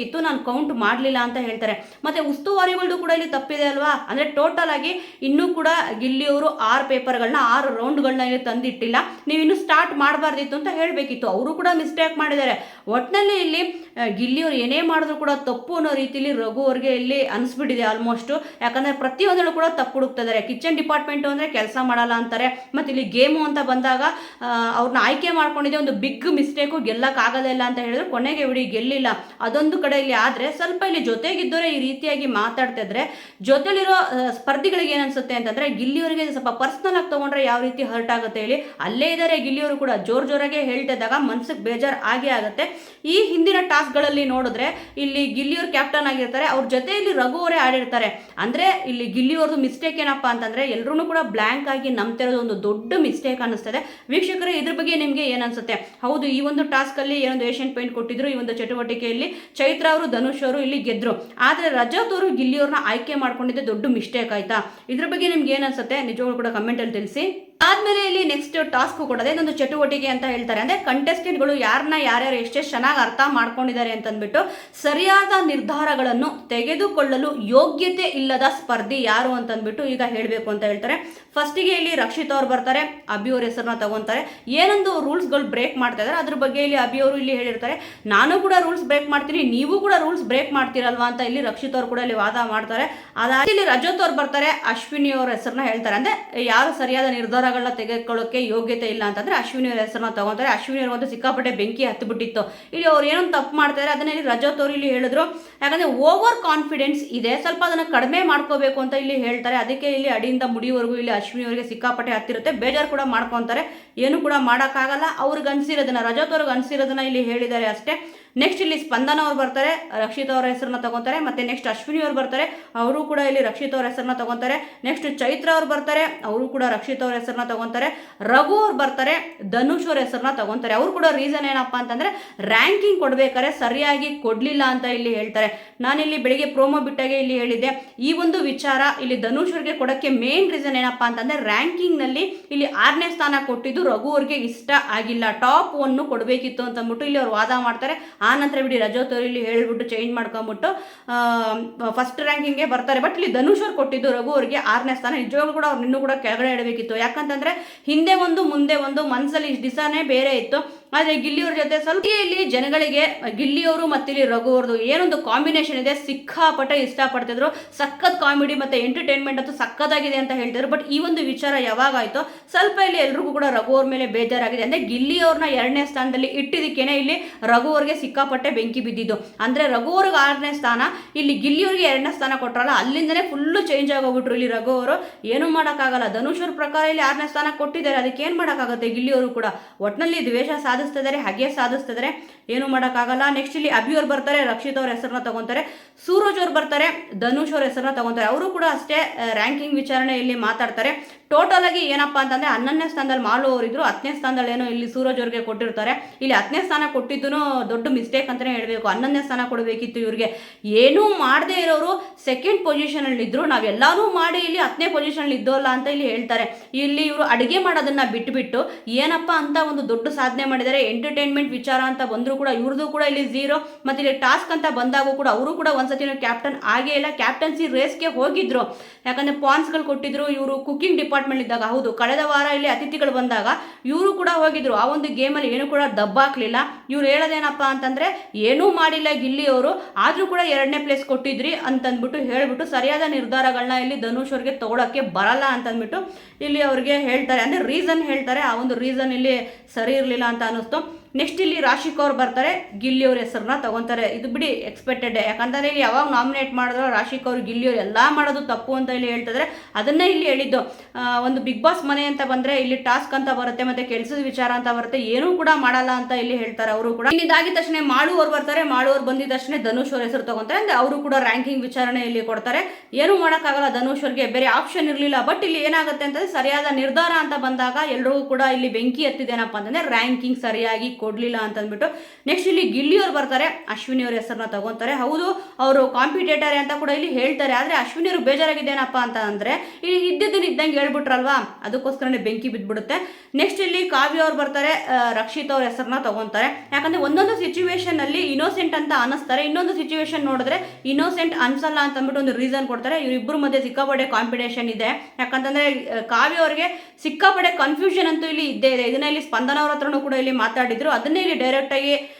ಮಾಡ್ಕೋಬೇಕಿತ್ತು ನಾನು ಕೌಂಟ್ ಮಾಡಲಿಲ್ಲ ಅಂತ ಹೇಳ್ತಾರೆ. ಮತ್ತೆ ಉಸ್ತುವಾರಿಗಳದ್ದು ಕೂಡ ಇಲ್ಲಿ ತಪ್ಪಿದೆ ಅಲ್ವಾ? ಅಂದರೆ ಟೋಟಲ್ ಆಗಿ ಇನ್ನೂ ಕೂಡ ಗಿಲ್ಲಿಯವರು ಆರು ಪೇಪರ್ಗಳನ್ನ ಆರು ರೌಂಡ್ಗಳನ್ನ ಇಲ್ಲಿ ತಂದಿಟ್ಟಿಲ್ಲ. ನೀವು ಇನ್ನು ಸ್ಟಾರ್ಟ್ ಮಾಡಬಾರ್ದಿತ್ತು ಅಂತ ಹೇಳಬೇಕಿತ್ತು. ಅವರು ಕೂಡ ಮಿಸ್ಟೇಕ್ ಮಾಡಿದ್ದಾರೆ. ಒಟ್ಟಿನಲ್ಲಿ ಇಲ್ಲಿ ಗಿಲ್ಲಿಯವರು ಏನೇ ಮಾಡಿದ್ರು ಕೂಡ ತಪ್ಪು ಅನ್ನೋ ರೀತಿಯಲ್ಲಿ ರಘು ಅವ್ರಿಗೆ ಇಲ್ಲಿ ಅನಿಸ್ಬಿಟ್ಟಿದೆ ಆಲ್ಮೋಸ್ಟ್ ಯಾಕಂದ್ರೆ ಪ್ರತಿಯೊಂದರಲ್ಲೂ ಕೂಡ ತಪ್ಪು ಹುಡುಕ್ತಿದ್ದಾರೆ ಕಿಚನ್ ಡಿಪಾರ್ಟ್ಮೆಂಟ್ ಅಂದ್ರೆ ಕೆಲಸ ಮಾಡಲ್ಲ ಅಂತಾರೆ. ಮತ್ತೆ ಇಲ್ಲಿ ಗೇಮು ಅಂತ ಬಂದಾಗ ಅವ್ರನ್ನ ಆಯ್ಕೆ ಮಾಡ್ಕೊಂಡಿದ್ದೆ ಒಂದು ಬಿಗ್ ಮಿಸ್ಟೇಕು ಗೆಲ್ಲಕ್ಕಾಗಲ್ಲ ಅಂತ ಹೇಳಿದ್ರು ಕೊನೆಗೆ ಬಿಡಿ, ಗೆಲ್ಲಿಲ್ಲ. ಅದೊಂದು ಇಲ್ಲಿ ಆದ್ರೆ ಸ್ವಲ್ಪ ಇಲ್ಲಿ ಜೊತೆಗಿದ್ದವರೇ ಈ ರೀತಿಯಾಗಿ ಮಾತಾಡ್ತಾ ಇದ್ರೆ, ಜೊತೆಲಿರೋ ಸ್ಪರ್ಧಿಗಳಿಗೆ ಏನನ್ಸುತ್ತೆ ಅಂತಂದರೆ ಗಿಲ್ಲಿಯವರಿಗೆ ಸ್ವಲ್ಪ ಪರ್ಸನಲ್ ಆಗಿ ತಗೊಂಡ್ರೆ ಯಾವ ರೀತಿ ಹರ್ಟ್ ಆಗುತ್ತೆ ಹೇಳಿ. ಅಲ್ಲೇ ಇದ್ದಾರೆ ಗಿಲ್ಲಿಯವರು ಕೂಡ, ಜೋರ್ ಜೋರಾಗೆ ಹೇಳ್ತಾ ಇದ್ದಾಗ ಮನ್ಸಿಗೆ ಬೇಜಾರ್ ಆಗೇ ಆಗುತ್ತೆ. ಈ ಹಿಂದಿನ ಟಾಸ್ಕ್ಗಳಲ್ಲಿ ನೋಡಿದ್ರೆ ಇಲ್ಲಿ ಗಿಲ್ಲಿಯವರು ಕ್ಯಾಪ್ಟನ್ ಆಗಿರ್ತಾರೆ, ಅವ್ರ ಜೊತೆಯಲ್ಲಿ ರಘು ಅವರೇ ಆಡಿರ್ತಾರೆ. ಅಂದ್ರೆ ಇಲ್ಲಿ ಗಿಲ್ಲಿಯವ್ರದ್ದು ಮಿಸ್ಟೇಕ್ ಏನಪ್ಪಾ ಅಂತಂದ್ರೆ ಎಲ್ಲರೂ ಕೂಡ ಬ್ಲ್ಯಾಂಕ್ ಆಗಿ ನಂಬ್ತಿರೋದು ಒಂದು ದೊಡ್ಡ ಮಿಸ್ಟೇಕ್ ಅನ್ನಿಸ್ತದೆ. ವೀಕ್ಷಕರೇ, ಇದ್ರ ಬಗ್ಗೆ ನಿಮಗೆ ಏನನ್ಸುತ್ತೆ? ಹೌದು, ಈ ಒಂದು ಟಾಸ್ಕ್ ಅಲ್ಲಿ ಏನೊಂದು ಏಷ್ಯನ್ ಪಾಯಿಂಟ್ ಕೊಟ್ಟಿದ್ರು, ಈ ಒಂದು ಚಟುವಟಿಕೆಯಲ್ಲಿ ಚೈತ್ರ ಅವರು, ಧನುಷ್ ಅವರು ಇಲ್ಲಿ ಗೆದ್ರು. ಆದರೆ ರಜತ್ ಅವರು ಗಿಲ್ಲಿಯವ್ರನ್ನ ಆಯ್ಕೆ ಮಾಡ್ಕೊಂಡಿದ್ದೆ ದೊಡ್ಡ ಮಿಸ್ಟೇಕ್ ಆಯ್ತಾ? ಇದ್ರ ಬಗ್ಗೆ ನಿಮ್ಗೆ ಏನು ಅನ್ಸುತ್ತೆ? ನಿಜವಾಗ್ಲೂ ಕೂಡ ಕಮೆಂಟ್ ಅಲ್ಲಿ ತಿಳಿಸಿ. ಆದ್ಮೇಲೆ ಇಲ್ಲಿ ನೆಕ್ಸ್ಟ್ ಟಾಸ್ಕ್ ಕೊಡೋದೇ ಇದೊಂದು ಚಟುವಟಿಕೆ ಅಂತ ಹೇಳ್ತಾರೆ. ಅಂದ್ರೆ ಕಂಟೆಸ್ಟೆಂಟ್ಗಳು ಯಾರನ್ನ ಯಾರ್ಯಾರು ಎಷ್ಟೆಷ್ಟು ಚೆನ್ನಾಗಿ ಅರ್ಥ ಮಾಡ್ಕೊಂಡಿದ್ದಾರೆ ಅಂತಂದ್ಬಿಟ್ಟು ಸರಿಯಾದ ನಿರ್ಧಾರಗಳನ್ನು ತೆಗೆದುಕೊಳ್ಳಲು ಯೋಗ್ಯತೆ ಇಲ್ಲದ ಸ್ಪರ್ಧಿ ಯಾರು ಅಂತಂದ್ಬಿಟ್ಟು ಈಗ ಹೇಳಬೇಕು ಅಂತ ಹೇಳ್ತಾರೆ. ಫಸ್ಟಿಗೆ ಇಲ್ಲಿ ರಕ್ಷಿತ್ ಅವ್ರು ಬರ್ತಾರೆ, ಅಭಿ ಅವ್ರ ಹೆಸರನ್ನ ತಗೊಂತಾರೆ. ಏನೊಂದು ರೂಲ್ಸ್ಗಳು ಬ್ರೇಕ್ ಮಾಡ್ತಾ ಇದ್ದಾರೆ ಅದ್ರ ಬಗ್ಗೆ ಇಲ್ಲಿ ಅಭಿ ಅವರು ಇಲ್ಲಿ ಹೇಳಿರ್ತಾರೆ. ನಾನು ಕೂಡ ರೂಲ್ಸ್ ಬ್ರೇಕ್ ಮಾಡ್ತೀನಿ, ನೀವು ಕೂಡ ರೂಲ್ಸ್ ಬ್ರೇಕ್ ಮಾಡ್ತೀರಲ್ವಾ ಅಂತ ಇಲ್ಲಿ ರಕ್ಷಿತ್ ಅವ್ರು ಕೂಡ ಇಲ್ಲಿ ವಾದ ಮಾಡ್ತಾರೆ. ಅದಾದ ಇಲ್ಲಿ ರಜತ್ ಅವ್ರು ಬರ್ತಾರೆ, ಅಶ್ವಿನಿ ಅವ್ರ ಹೆಸರನ್ನ ಹೇಳ್ತಾರೆ. ಅಂದ್ರೆ ಯಾರು ಸರಿಯಾದ ನಿರ್ಧಾರಗಳನ್ನ ತೆಗೆದುಕೊಳ್ಳೋಕೆ ಯೋಗ್ಯತೆ ಇಲ್ಲ ಅಂತಂದ್ರೆ ಅಶ್ವಿನಿ ಅವ್ರ ಹೆಸರನ್ನ ತಗೊಂತಾರೆ. ಅಶ್ವಿನಿ ಒಂದು ಸಿಕ್ಕಾಪಟ್ಟೆ ಬೆಂಕಿ ಹತ್ತು ಬಿಟ್ಟಿತ್ತು ಇಲ್ಲಿ ಅವ್ರು ಏನೊಂದು ತಪ್ಪು ಮಾಡ್ತಾರೆ, ಅದನ್ನ ಇಲ್ಲಿ ರಜಾ ತೋರಿ ಇಲ್ಲಿ ಹೇಳಿದ್ರು. ಯಾಕಂದ್ರೆ ಓವರ್ ಕಾನ್ಫಿಡೆನ್ಸ್ ಇದೆ. ಸ್ವಲ್ಪ ಅದನ್ನ ಕಡಿಮೆ ಮಾಡ್ಕೋಬೇಕು ಅಂತ ಇಲ್ಲಿ ಹೇಳ್ತಾರೆ. ಅದಕ್ಕೆ ಇಲ್ಲಿ ಅಡಿಯಿಂದ ಮುಡಿವರೆಗೂ ಇಲ್ಲಿ ಅಶ್ವಿನಿ ಅವರಿಗೆ ಸಿಕ್ಕಾಪಟ್ಟೆ ಹತ್ತಿರುತ್ತೆ. ಬೇಜಾರು ಕೂಡ ಮಾಡ್ಕೊಂತಾರೆ. ಏನು ಕೂಡ ಮಾಡೋಕ್ಕಾಗಲ್ಲ. ಅವ್ರಿಗೆ ಅನ್ಸಿರೋದನ್ನ ರಜತ್ ಅವ್ರಿಗೆ ಅನ್ಸಿರೋದನ್ನ ಇಲ್ಲಿ ಹೇಳಿದ್ದಾರೆ ಅಷ್ಟೇ. ನೆಕ್ಸ್ಟ್ ಇಲ್ಲಿ ಸ್ಪಂದನ ಅವ್ರು ಬರ್ತಾರೆ, ರಕ್ಷಿತ್ ಅವರ ಹೆಸರನ್ನ ತಗೋತಾರೆ, ಮತ್ತೆ ನೆಕ್ಸ್ಟ್ ಅಶ್ವಿನಿ ಅವ್ರು ಬರ್ತಾರೆ, ಅವರು ಕೂಡ ಇಲ್ಲಿ ರಕ್ಷಿತ್ ಅವರ ಹೆಸರನ್ನ ತಗೋತಾರೆ. ನೆಕ್ಸ್ಟ್ ಚೈತ್ರ ಅವ್ರು ಬರ್ತಾರೆ, ಅವರು ಕೂಡ ರಕ್ಷಿತ್ ಅವರ ಹೆಸರನ್ನ ತಗೋತಾರೆ. ರಘು ಅವ್ರು ಬರ್ತಾರೆ, ಧನುಷ್ ಅವ್ರ ಹೆಸರನ್ನ ತಗೋತಾರೆ. ಅವ್ರು ಕೂಡ ರೀಸನ್ ಏನಪ್ಪ ಅಂತಂದ್ರೆ ರ್ಯಾಂಕಿಂಗ್ ಕೊಡ್ಬೇಕಾದ್ರೆ ಸರಿಯಾಗಿ ಕೊಡ್ಲಿಲ್ಲ ಅಂತ ಇಲ್ಲಿ ಹೇಳ್ತಾರೆ. ನಾನಿಲ್ಲಿ ಬೆಳಿಗ್ಗೆ ಪ್ರೋಮೋ ಬಿಟ್ಟಾಗೆ ಇಲ್ಲಿ ಹೇಳಿದ್ದೆ. ಈ ಒಂದು ವಿಚಾರ ಇಲ್ಲಿ ಧನುಷ್ ಅವ್ರಿಗೆ ಕೊಡೋಕ್ಕೆ ಮೇನ್ ರೀಸನ್ ಏನಪ್ಪಾ ಅಂತಂದ್ರೆ ರ್ಯಾಂಕಿಂಗ್ನಲ್ಲಿ ಇಲ್ಲಿ ಆರನೇ ಸ್ಥಾನ ಕೊಟ್ಟಿದ್ದು ರಘು ಅವ್ರಿಗೆ ಇಷ್ಟ ಆಗಿಲ್ಲ. ಟಾಪ್ ಒನ್ನು ಕೊಡಬೇಕಿತ್ತು ಅಂತ ಅಂದ್ಬಿಟ್ಟು ಇಲ್ಲಿ ಅವ್ರು ವಾದ ಮಾಡ್ತಾರೆ. ಆ ನಂತರ ಬಿಡಿ ರಜೋ ತೋರಿಲಿ ಇಲ್ಲಿ ಹೇಳ್ಬಿಟ್ಟು ಚೇಂಜ್ ಮಾಡ್ಕೊಂಬಿಟ್ಟು ಫಸ್ಟ್ ರ್ಯಾಂಕಿಂಗ್ಗೆ ಬರ್ತಾರೆ. ಬಟ್ ಇಲ್ಲಿ ಧನುಷ್ ಅವ್ರು ಕೊಟ್ಟಿದ್ದು ರಘು ಅವರಿಗೆ ಆರನೇ ಸ್ಥಾನ. ನಿಜವಾಗ್ಲೂ ಕೂಡ ಅವ್ರು ಇನ್ನೂ ಕೂಡ ಕೆಳಗಡೆ ಇಡಬೇಕಿತ್ತು. ಯಾಕಂತಂದ್ರೆ ಹಿಂದೆ ಒಂದು, ಮುಂದೆ ಒಂದು ಮನಸ್ಸಲ್ಲಿ ದಿವಸನೇ ಬೇರೆ ಇತ್ತು. ಆದರೆ ಗಿಲ್ಲಿಯವ್ರ ಜೊತೆ ಸ್ವಲ್ಪ ಇಲ್ಲಿ ಜನಗಳಿಗೆ, ಗಿಲ್ಲಿಯವರು ಮತ್ತೆ ಇಲ್ಲಿ ರಘು ಅವ್ರದ್ದು ಏನೊಂದು ಕಾಂಬಿನೇಷನ್ ಇದೆ ಸಿಕ್ಕಾಪಟ್ಟೆ ಇಷ್ಟಪಡ್ತಿದ್ರು. ಸಖತ್ ಕಾಮಿಡಿ ಮತ್ತು ಎಂಟರ್ಟೈನ್ಮೆಂಟ್ ಅಂತೂ ಸಖತ್ತಾಗಿದೆ ಅಂತ ಹೇಳ್ತಿದ್ರು. ಬಟ್ ಈ ಒಂದು ವಿಚಾರ ಯಾವಾಗಾಯಿತು ಸ್ವಲ್ಪ ಇಲ್ಲಿ ಎಲ್ರಿಗೂ ಕೂಡ ರಘು ಮೇಲೆ ಬೇಜಾರಾಗಿದೆ. ಅಂದರೆ ಗಿಲ್ಲಿ ಅವ್ರನ್ನ ಎರಡನೇ ಸ್ಥಾನದಲ್ಲಿ ಇಟ್ಟಿದ್ದಕ್ಕೇನೆ ಇಲ್ಲಿ ರಘು ಸಿಕ್ಕಾಪಟ್ಟೆ ಬೆಂಕಿ ಬಿದ್ದಿದ್ದು. ಅಂದರೆ ರಘು ಆರನೇ ಸ್ಥಾನ, ಇಲ್ಲಿ ಗಿಲ್ಲಿ ಅವ್ರಿಗೆ ಎರಡನೇ ಸ್ಥಾನ ಕೊಟ್ಟರಲ್ಲ ಅಲ್ಲಿಂದನೇ ಫುಲ್ಲು ಚೇಂಜ್ ಆಗೋಗ್ಬಿಟ್ರು ಇಲ್ಲಿ ರಘು ಅವರು ಏನೂ ಮಾಡೋಕ್ಕಾಗಲ್ಲ. ಧನುಷ್ ಪ್ರಕಾರ ಇಲ್ಲಿ ಆರನೇ ಸ್ಥಾನ ಕೊಟ್ಟಿದ್ದಾರೆ. ಅದಕ್ಕೆ ಏನು ಮಾಡೋಕ್ಕಾಗುತ್ತೆ ಗಿಲ್ಲಿಯವರು ಕೂಡ? ಒಟ್ಟಿನಲ್ಲಿ ದ್ವೇಷ ಸಾಧಿಸ್ತಿದ್ದಾರೆ, ಹಾಗೆ ಸಾಧಿಸ್ತಿದ್ದಾರೆ. ಏನು ಮಾಡೋಕ್ಕಾಗಲ್ಲ. ನೆಕ್ಸ್ಟ್ ಇಲ್ಲಿ ಅಭಿ ಅವ್ರು ಬರ್ತಾರೆ, ರಕ್ಷಿತ್ ಅವ್ರ ಹೆಸರನ್ನ ತಗೊಂತಾರೆ. ಸೂರಜ್ ಅವ್ರು ಬರ್ತಾರೆ, ಧನುಷ್ ಅವ್ರ ಹೆಸರನ್ನ ತಗೊಂತಾರೆ. ಅವರು ಕೂಡ ಅಷ್ಟೇ ರ್ಯಾಂಕಿಂಗ್ ವಿಚಾರಣೆಯಲ್ಲಿ ಮಾತಾಡ್ತಾರೆ. ಟೋಟಲ್ ಆಗಿ ಏನಪ್ಪ ಅಂತಂದ್ರೆ ಹನ್ನೊಂದನೇ ಸ್ಥಾನದಲ್ಲಿ ಮಾಲು ಅವರಿದ್ರು, ಹತ್ತನೇ ಸ್ಥಾನದಲ್ಲಿ ಏನೋ ಇಲ್ಲಿ ಸೂರಜ್ ಅವ್ರಿಗೆ ಕೊಟ್ಟಿರ್ತಾರೆ. ಇಲ್ಲಿ ಹತ್ತನೇ ಸ್ಥಾನ ಕೊಟ್ಟಿದ್ದು ದೊಡ್ಡ ಮಿಸ್ಟೇಕ್ ಅಂತಲೇ ಹೇಳಬೇಕು. ಹನ್ನೊಂದನೇ ಸ್ಥಾನ ಕೊಡಬೇಕಿತ್ತು ಇವ್ರಿಗೆ. ಏನೂ ಮಾಡದೇ ಇರೋರು ಸೆಕೆಂಡ್ ಪೊಸಿಷನಲ್ಲಿ ಇದ್ರು. ನಾವೆಲ್ಲರೂ ಮಾಡಿ ಇಲ್ಲಿ ಹತ್ತನೇ ಪೊಸಿಷನಲ್ಲಿ ಇದ್ದೋಲ್ಲ ಅಂತ ಇಲ್ಲಿ ಹೇಳ್ತಾರೆ. ಇಲ್ಲಿ ಇವರು ಅಡುಗೆ ಮಾಡೋದನ್ನ ಬಿಟ್ಬಿಟ್ಟು ಏನಪ್ಪ ಅಂತ ಒಂದು ದೊಡ್ಡ ಸಾಧನೆ ಮಾಡಿದ್ದಾರೆ. ಎಂಟರ್ಟೈನ್ಮೆಂಟ್ ವಿಚಾರ ಅಂತ ಬಂದರೂ ಕೂಡ ಇವ್ರದ್ದು ಕೂಡ ಇಲ್ಲಿ ಝೀರೋ ಮತ್ತು ಇಲ್ಲಿ ಟಾಸ್ಕ್ ಅಂತ ಬಂದಾಗೂ ಕೂಡ ಅವರು ಕೂಡ ಒಂದ್ಸತಿನೂ ಕ್ಯಾಪ್ಟನ್ ಆಗೇ ಇಲ್ಲ. ಕ್ಯಾಪ್ಟನ್ಸಿ ರೇಸ್ಗೆ ಹೋಗಿದ್ರು. ಯಾಕಂದ್ರೆ ಪಾನ್ಸ್ಗಳು ಕೊಟ್ಟಿದ್ರು. ಇವರು ಕುಕಿಂಗ್ ಡಿಪಾರ್ಟ್ಮೆಂಟ್ ಇದ್ದಾಗ, ಹೌದು, ಕಳೆದ ವಾರ ಇಲ್ಲಿ ಅತಿಥಿಗಳು ಬಂದಾಗ ಇವರು ಕೂಡ ಹೋಗಿದ್ರು. ಆ ಒಂದು ಗೇಮಲ್ಲಿ ಏನು ಕೂಡ ದಬ್ಬಾಕ್ಲಿಲ್ಲ. ಇವ್ರು ಹೇಳೋದೇನಪ್ಪ ಅಂತಂದ್ರೆ, ಏನೂ ಮಾಡಿಲ್ಲ ಗಿಲ್ಲಿಯವರು, ಆದರೂ ಕೂಡ ಎರಡನೇ ಪ್ಲೇಸ್ ಕೊಟ್ಟಿದ್ರಿ ಅಂತಂದ್ಬಿಟ್ಟು ಹೇಳ್ಬಿಟ್ಟು ಸರಿಯಾದ ನಿರ್ಧಾರಗಳನ್ನ ಇಲ್ಲಿ ಧನುಷ್ ಅವ್ರಿಗೆ ತಗೊಳಕ್ಕೆ ಬರಲ್ಲ ಅಂತಂದ್ಬಿಟ್ಟು ಇಲ್ಲಿ ಅವ್ರಿಗೆ ಹೇಳ್ತಾರೆ. ಅಂದರೆ ರೀಸನ್ ಹೇಳ್ತಾರೆ. ಆ ಒಂದು ರೀಸನ್ ಇಲ್ಲಿ ಸರಿ ಇರಲಿಲ್ಲ ಅಂತ ಅನ್ನಿಸ್ತು. ನೆಕ್ಸ್ಟ್ ಇಲ್ಲಿ ರಾಶಿಕ್ ಅವ್ರು ಬರ್ತಾರೆ ಗಿಲ್ಲಿ ಅವ್ರ ಹೆಸರನ್ನ ತಗೊಂತಾರೆ. ಇದು ಬಿಡಿ ಎಕ್ಸ್ಪೆಕ್ಟೆಡ್ ಯಾಕಂದ್ರೆ ಇಲ್ಲಿ ಯಾವಾಗ ನಾಮಿನೇಟ್ ಮಾಡಿದ್ರು ರಾಶಿಕ್ ಅವರು ಗಿಲ್ಲಿ ಅವ್ರು ಎಲ್ಲ ಮಾಡೋದು ತಪ್ಪು ಅಂತ ಇಲ್ಲಿ ಹೇಳ್ತಿದ್ರೆ. ಅದನ್ನೇ ಇಲ್ಲಿ ಹೇಳಿದ್ದು. ಒಂದು ಬಿಗ್ ಬಾಸ್ ಮನೆ ಅಂತ ಬಂದ್ರೆ ಇಲ್ಲಿ ಟಾಸ್ಕ್ ಅಂತ ಬರುತ್ತೆ, ಮತ್ತೆ ಕೆಲಸದ ವಿಚಾರ ಅಂತ ಬರುತ್ತೆ, ಏನೂ ಕೂಡ ಮಾಡಲ್ಲ ಅಂತ ಇಲ್ಲಿ ಹೇಳ್ತಾರೆ ಅವರು ಕೂಡ. ಇದಾಗಿದ ತಕ್ಷಣ ಮಾಡುವವರು ಬರ್ತಾರೆ, ಮಾಡುವವರು ಬಂದಿದ ತಕ್ಷಣ ಧನುಷ್ ಅವ್ರ ಹೆಸರು ತಗೊಂತಾರೆ. ಅಂದ್ರೆ ಅವರು ಕೂಡ ರ್ಯಾಂಕಿಂಗ್ ವಿಚಾರಣೆ ಇಲ್ಲಿ ಕೊಡ್ತಾರೆ. ಏನು ಮಾಡೋಕ್ಕಾಗಲ್ಲ ಧನುಷ್ ಅವ್ರಿಗೆ, ಬೇರೆ ಆಪ್ಷನ್ ಇರಲಿಲ್ಲ. ಬಟ್ ಇಲ್ಲಿ ಏನಾಗುತ್ತೆ ಅಂತಂದ್ರೆ ಸರಿಯಾದ ನಿರ್ಧಾರ ಅಂತ ಬಂದಾಗ ಎಲ್ರಿಗೂ ಕೂಡ ಇಲ್ಲಿ ಬೆಂಕಿ ಎತ್ತಿದೇನಪ್ಪ ಅಂತಂದ್ರೆ ರ್ಯಾಂಕಿಂಗ್ ಸರಿಯಾಗಿ ಕೊಡ್ಲಿಲ್ಲ ಅಂತ ಅಂದ್ಬಿಟ್ಟು ನೆಕ್ಸ್ಟ್ ಇಲ್ಲಿ ಗಿಲ್ಲಿ ಅವ್ರು ಬರ್ತಾರೆ. ಅಶ್ವಿನಿ ಅವ್ರ ಹೆಸರನ್ನ ತಗೊಂತಾರೆ. ಹೌದು, ಅವರು ಕಾಂಪಿಟೇಟರ್ ಅಂತ ಕೂಡ ಇಲ್ಲಿ ಹೇಳ್ತಾರೆ. ಆದ್ರೆ ಅಶ್ವಿನಿ ಅವರು ಬೇಜಾರಾಗಿದ್ದೇನಪ್ಪ ಅಂತ ಅಂದ್ರೆ, ಇಲ್ಲಿ ಇದ್ದಿದ್ದನ್ನು ಇದ್ದಂಗೆ ಹೇಳ್ಬಿಟ್ರಲ್ವಾ? ಅದಕ್ಕೋಸ್ಕರನೇ ಬೆಂಕಿ ಬಿದ್ದ್ಬಿಡುತ್ತೆ ನೆಕ್ಸ್ಟ್ ಇಲ್ಲಿ ಕಾವ್ಯ ಅವ್ರು ಬರ್ತಾರೆ. ರಕ್ಷಿತ್ ಅವ್ರ ಹೆಸರನ್ನ ತಗೊಂತಾರೆ. ಯಾಕಂದ್ರೆ ಒಂದೊಂದು ಸಿಚುವೇಶನ್ ಅಲ್ಲಿ ಇನೋಸೆಂಟ್ ಅಂತ ಅನಿಸ್ತಾರೆ ಇನ್ನೊಂದು ಸಿಚುವೇಶನ್ ನೋಡಿದ್ರೆ ಇನೋಸೆಂಟ್ ಅನ್ಸಲ್ಲ ಅಂತ ಅಂದ್ಬಿಟ್ಟು ಒಂದು ರೀಸನ್ ಕೊಡ್ತಾರೆ. ಇವರಿಬ್ಬರ ಮಧ್ಯೆ ಸಿಕ್ಕಾಪಡೆ ಕಾಂಪಿಟೇಷನ್ ಇದೆ. ಯಾಕಂತಂದರೆ ಕಾವ್ಯ ಅವ್ರಿಗೆ ಸಿಕ್ಕಾಪಡೆ ಕನ್ಫ್ಯೂಷನ್ ಅಂತೂ ಇಲ್ಲಿ ಇದ್ದೇ ಇದೆ. ಇದನ್ನ ಇಲ್ಲಿ ಸ್ಪಂದನ ಅವ್ರ ಹತ್ರನೂ ಕೂಡ ಇಲ್ಲಿ ಮಾತಾಡಿದ್ರು. ಅದನ್ನೇ ಇಲ್ಲಿ ಡೈರೆಕ್ಟ್ ಆಗಿ ಆ,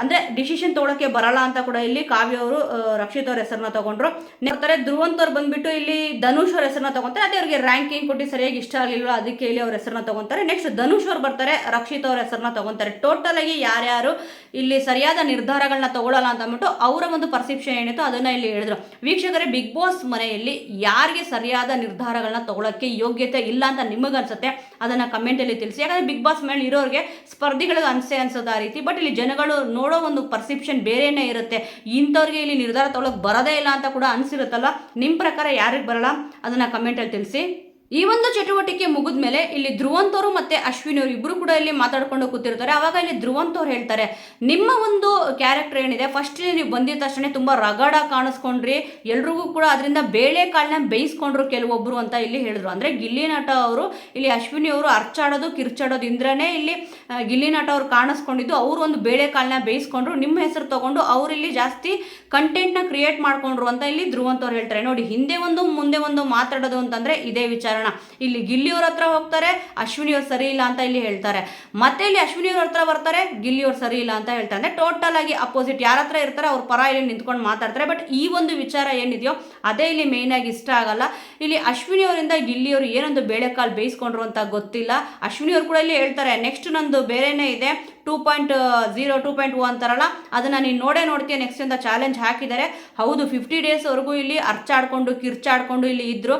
ಅಂದ್ರೆ ಡಿಸಿಷನ್ ತೊಗೊಳಕ್ಕೆ ಬರಲ್ಲ ಅಂತ ಕೂಡ ಇಲ್ಲಿ ಕಾವ್ಯ ಅವರು ರಕ್ಷಿತ್ ಅವ್ರ ಹೆಸರನ್ನ ತಗೊಂಡ್ರು. ನೋಡ್ತಾರೆ ಧ್ರುವಂತ್ ಅವ್ರು ಬಂದ್ಬಿಟ್ಟು ಇಲ್ಲಿ ಧನುಷ್ ಅವ್ರ ಹೆಸರನ್ನ ತಗೊಂತಾರೆ. ಅದೇ ಅವ್ರಿಗೆ ರ್ಯಾಂಕಿಂಗ್ ಕೊಟ್ಟು ಸರಿಯಾಗಿ ಇಷ್ಟ ಆಗಲಿಲ್ಲ ಅದಕ್ಕೆ ಇಲ್ಲಿ ಅವ್ರ ಹೆಸರನ್ನ ತಗೊಂತಾರೆ. ನೆಕ್ಸ್ಟ್ ಧನುಷ್ ಅವ್ರು ಬರ್ತಾರೆ, ರಕ್ಷಿತ್ ಅವ್ರ ಹೆಸರನ್ನ ತಗೊಂತಾರೆ. ಟೋಟಲ್ ಆಗಿ ಯಾರ್ಯಾರು ಇಲ್ಲಿ ಸರಿಯಾದ ನಿರ್ಧಾರಗಳನ್ನ ತಗೊಳ್ಳಲ್ಲ ಅಂತ ಅಂದ್ಬಿಟ್ಟು ಅವರ ಒಂದು ಪರ್ಸೆಪ್ಷನ್ ಏನಿತ್ತು ಅದನ್ನ ಇಲ್ಲಿ ಹೇಳಿದ್ರು. ವೀಕ್ಷಕರೇ ಬಿಗ್ ಬಾಸ್ ಮನೆಯಲ್ಲಿ ಯಾರಿಗೆ ಸರಿಯಾದ ನಿರ್ಧಾರಗಳನ್ನ ತಗೊಳಕ್ಕೆ ಯೋಗ್ಯತೆ ಇಲ್ಲ ಅಂತ ನಿಮಗನ್ಸುತ್ತೆ, ಅದನ್ನ ಕಮೆಂಟ್ ಅಲ್ಲಿ ತಿಳಿಸಿ. ಯಾಕಂದ್ರೆ ಬಿಗ್ ಬಾಸ್ ಮೇಲೆ ಇರೋರಿಗೆ ಸ್ಪರ್ಧಿಗಳಿಗೆ ಅನ್ಸೆ ಅನ್ಸೋದು ಆ ರೀತಿ ಬಟ್ ಇಲ್ಲಿ ಜನಗಳು ನೋಡೋ ಒಂದು ಪರ್ಸೆಪ್ಷನ್ ಬೇರೆನೇ ಇರುತ್ತೆ. ಇಂಥವ್ರಿಗೆ ಇಲ್ಲಿ ನಿರ್ಧಾರ ತಗೊಳಕ್ ಬರೋದೇ ಇಲ್ಲ ಅಂತ ಕೂಡ ಅನ್ಸಿರುತ್ತಲ್ಲ? ನಿಮ್ಮ ಪ್ರಕಾರ ಯಾರಿಗೆ ಬರಲ್ಲ? ಅದನ್ನ ಕಮೆಂಟಲ್ಲಿ ತಿಳಿಸಿ. ಈ ಒಂದು ಚಟುವಟಿಕೆ ಮುಗಿದ ಮೇಲೆ ಇಲ್ಲಿ ಧ್ರುವಂತ್ ಅವರು ಮತ್ತೆ ಅಶ್ವಿನಿ ಅವರು ಇಬ್ಬರು ಕೂಡ ಇಲ್ಲಿ ಮಾತಾಡ್ಕೊಂಡು ಕೂತಿರ್ತಾರೆ. ಅವಾಗ ಇಲ್ಲಿ ಧ್ರುವಂತ್ ಅವ್ರು ಹೇಳ್ತಾರೆ, ನಿಮ್ಮ ಒಂದು ಕ್ಯಾರೆಕ್ಟರ್ ಏನಿದೆ? ಫಸ್ಟ್ ನೀವು ಬಂದಿದ ತಕ್ಷಣ ತುಂಬಾ ರಗಡ ಕಾಣಿಸ್ಕೊಂಡ್ರಿ. ಎಲ್ರಿಗೂ ಕೂಡ ಅದರಿಂದ ಬೇಳೆ ಕಾಳನ್ನ ಬೇಯಿಸ್ಕೊಂಡ್ರು ಕೆಲವೊಬ್ರು ಅಂತ ಇಲ್ಲಿ ಹೇಳಿದ್ರು. ಅಂದ್ರೆ ಗಿಲ್ಲಿ ನಟ ಅವರು, ಇಲ್ಲಿ ಅಶ್ವಿನಿ ಅವರು ಅರ್ಚಾಡೋದು, ಕಿರ್ಚಾಡೋದು ಇಂದ್ರನೇ ಇಲ್ಲಿ ಗಿಲ್ಲಿನಾಟ ಗಿಲ್ಲಿ ನಟ ಅವ್ರು ಕಾಣಿಸ್ಕೊಂಡಿದ್ದು. ಅವರು ಒಂದು ಬೇಳೆ ಕಾಳನ್ನ ಬೇಯಿಸ್ಕೊಂಡ್ರು, ನಿಮ್ಮ ಹೆಸರು ತಗೊಂಡು ಅವ್ರು ಇಲ್ಲಿ ಜಾಸ್ತಿ ಕಂಟೆಂಟ್ನ ಕ್ರಿಯೇಟ್ ಮಾಡ್ಕೊಂಡ್ರು ಅಂತ ಇಲ್ಲಿ ಧ್ರುವಂತ್ ಅವ್ರು ಹೇಳ್ತಾರೆ. ನೋಡಿ, ಹಿಂದೆ ಒಂದು, ಮುಂದೆ ಒಂದು ಮಾತಾಡೋದು ಅಂತಂದ್ರೆ ಇದೇ ವಿಚಾರಣ ಇಲ್ಲಿ ಗಿಲ್ಲಿಯವ್ರ ಹತ್ರ ಹೋಗ್ತಾರೆ ಅಶ್ವಿನಿ ಅವ್ರು ಸರಿ ಇಲ್ಲ ಅಂತ ಇಲ್ಲಿ ಹೇಳ್ತಾರೆ. ಮತ್ತೆ ಇಲ್ಲಿ ಅಶ್ವಿನಿಯವ್ರ ಹತ್ರ ಬರ್ತಾರೆ, ಗಿಲ್ಲಿಯವ್ರು ಸರಿ ಇಲ್ಲ ಅಂತ ಹೇಳ್ತಾರೆ. ಅಂದ್ರೆ ಟೋಟಲ್ ಆಗಿ ಅಪೋಸಿಟ್ ಯಾರ ಹತ್ರ ಇರ್ತಾರೆ, ಅವ್ರ ಪರ ಇಲ್ಲಿ ನಿಂತ್ಕೊಂಡು ಮಾತಾಡ್ತಾರೆ. ಬಟ್ ಈ ಒಂದು ವಿಚಾರ ಏನಿದೆಯೋ, ಅದೇ ಇಲ್ಲಿ ಮೇಯ್ನ್ ಆಗಿ ಇಷ್ಟ ಆಗಲ್ಲ. ಇಲ್ಲಿ ಅಶ್ವಿನಿ ಅವರಿಂದ ಗಿಲ್ಲಿಯವರು ಏನೊಂದು ಬೇಳೆಕಾಲು ಬೇಯಿಸ್ಕೊಂಡ್ರು ಅಂತ ಗೊತ್ತಿಲ್ಲ. ಅಶ್ವಿನಿ ಅವ್ರು ಕೂಡ ಇಲ್ಲಿ ಹೇಳ್ತಾರೆ ನೆಕ್ಸ್ಟ್ ನಂದು ಬೇರೆನೇ ಇದೆ. Two point zero two point o ಅಂತಾರಲ್ಲ ಅದನ್ನ ನೀನು ನೋಡೇ ನೋಡ್ತೀಯ ನೆಕ್ಸ್ಟ್ ಅಂತ ಚಾಲೆಂಜ್ ಹಾಕಿದ್ದಾರೆ ಹೌದು ಫಿಫ್ಟಿ ಡೇಸ್ವರೆಗೂ ಇಲ್ಲಿ ಅರ್ಚಾಡ್ಕೊಂಡು, ಕಿರ್ಚಾಡ್ಕೊಂಡು ಇಲ್ಲಿ ಇದ್ರು.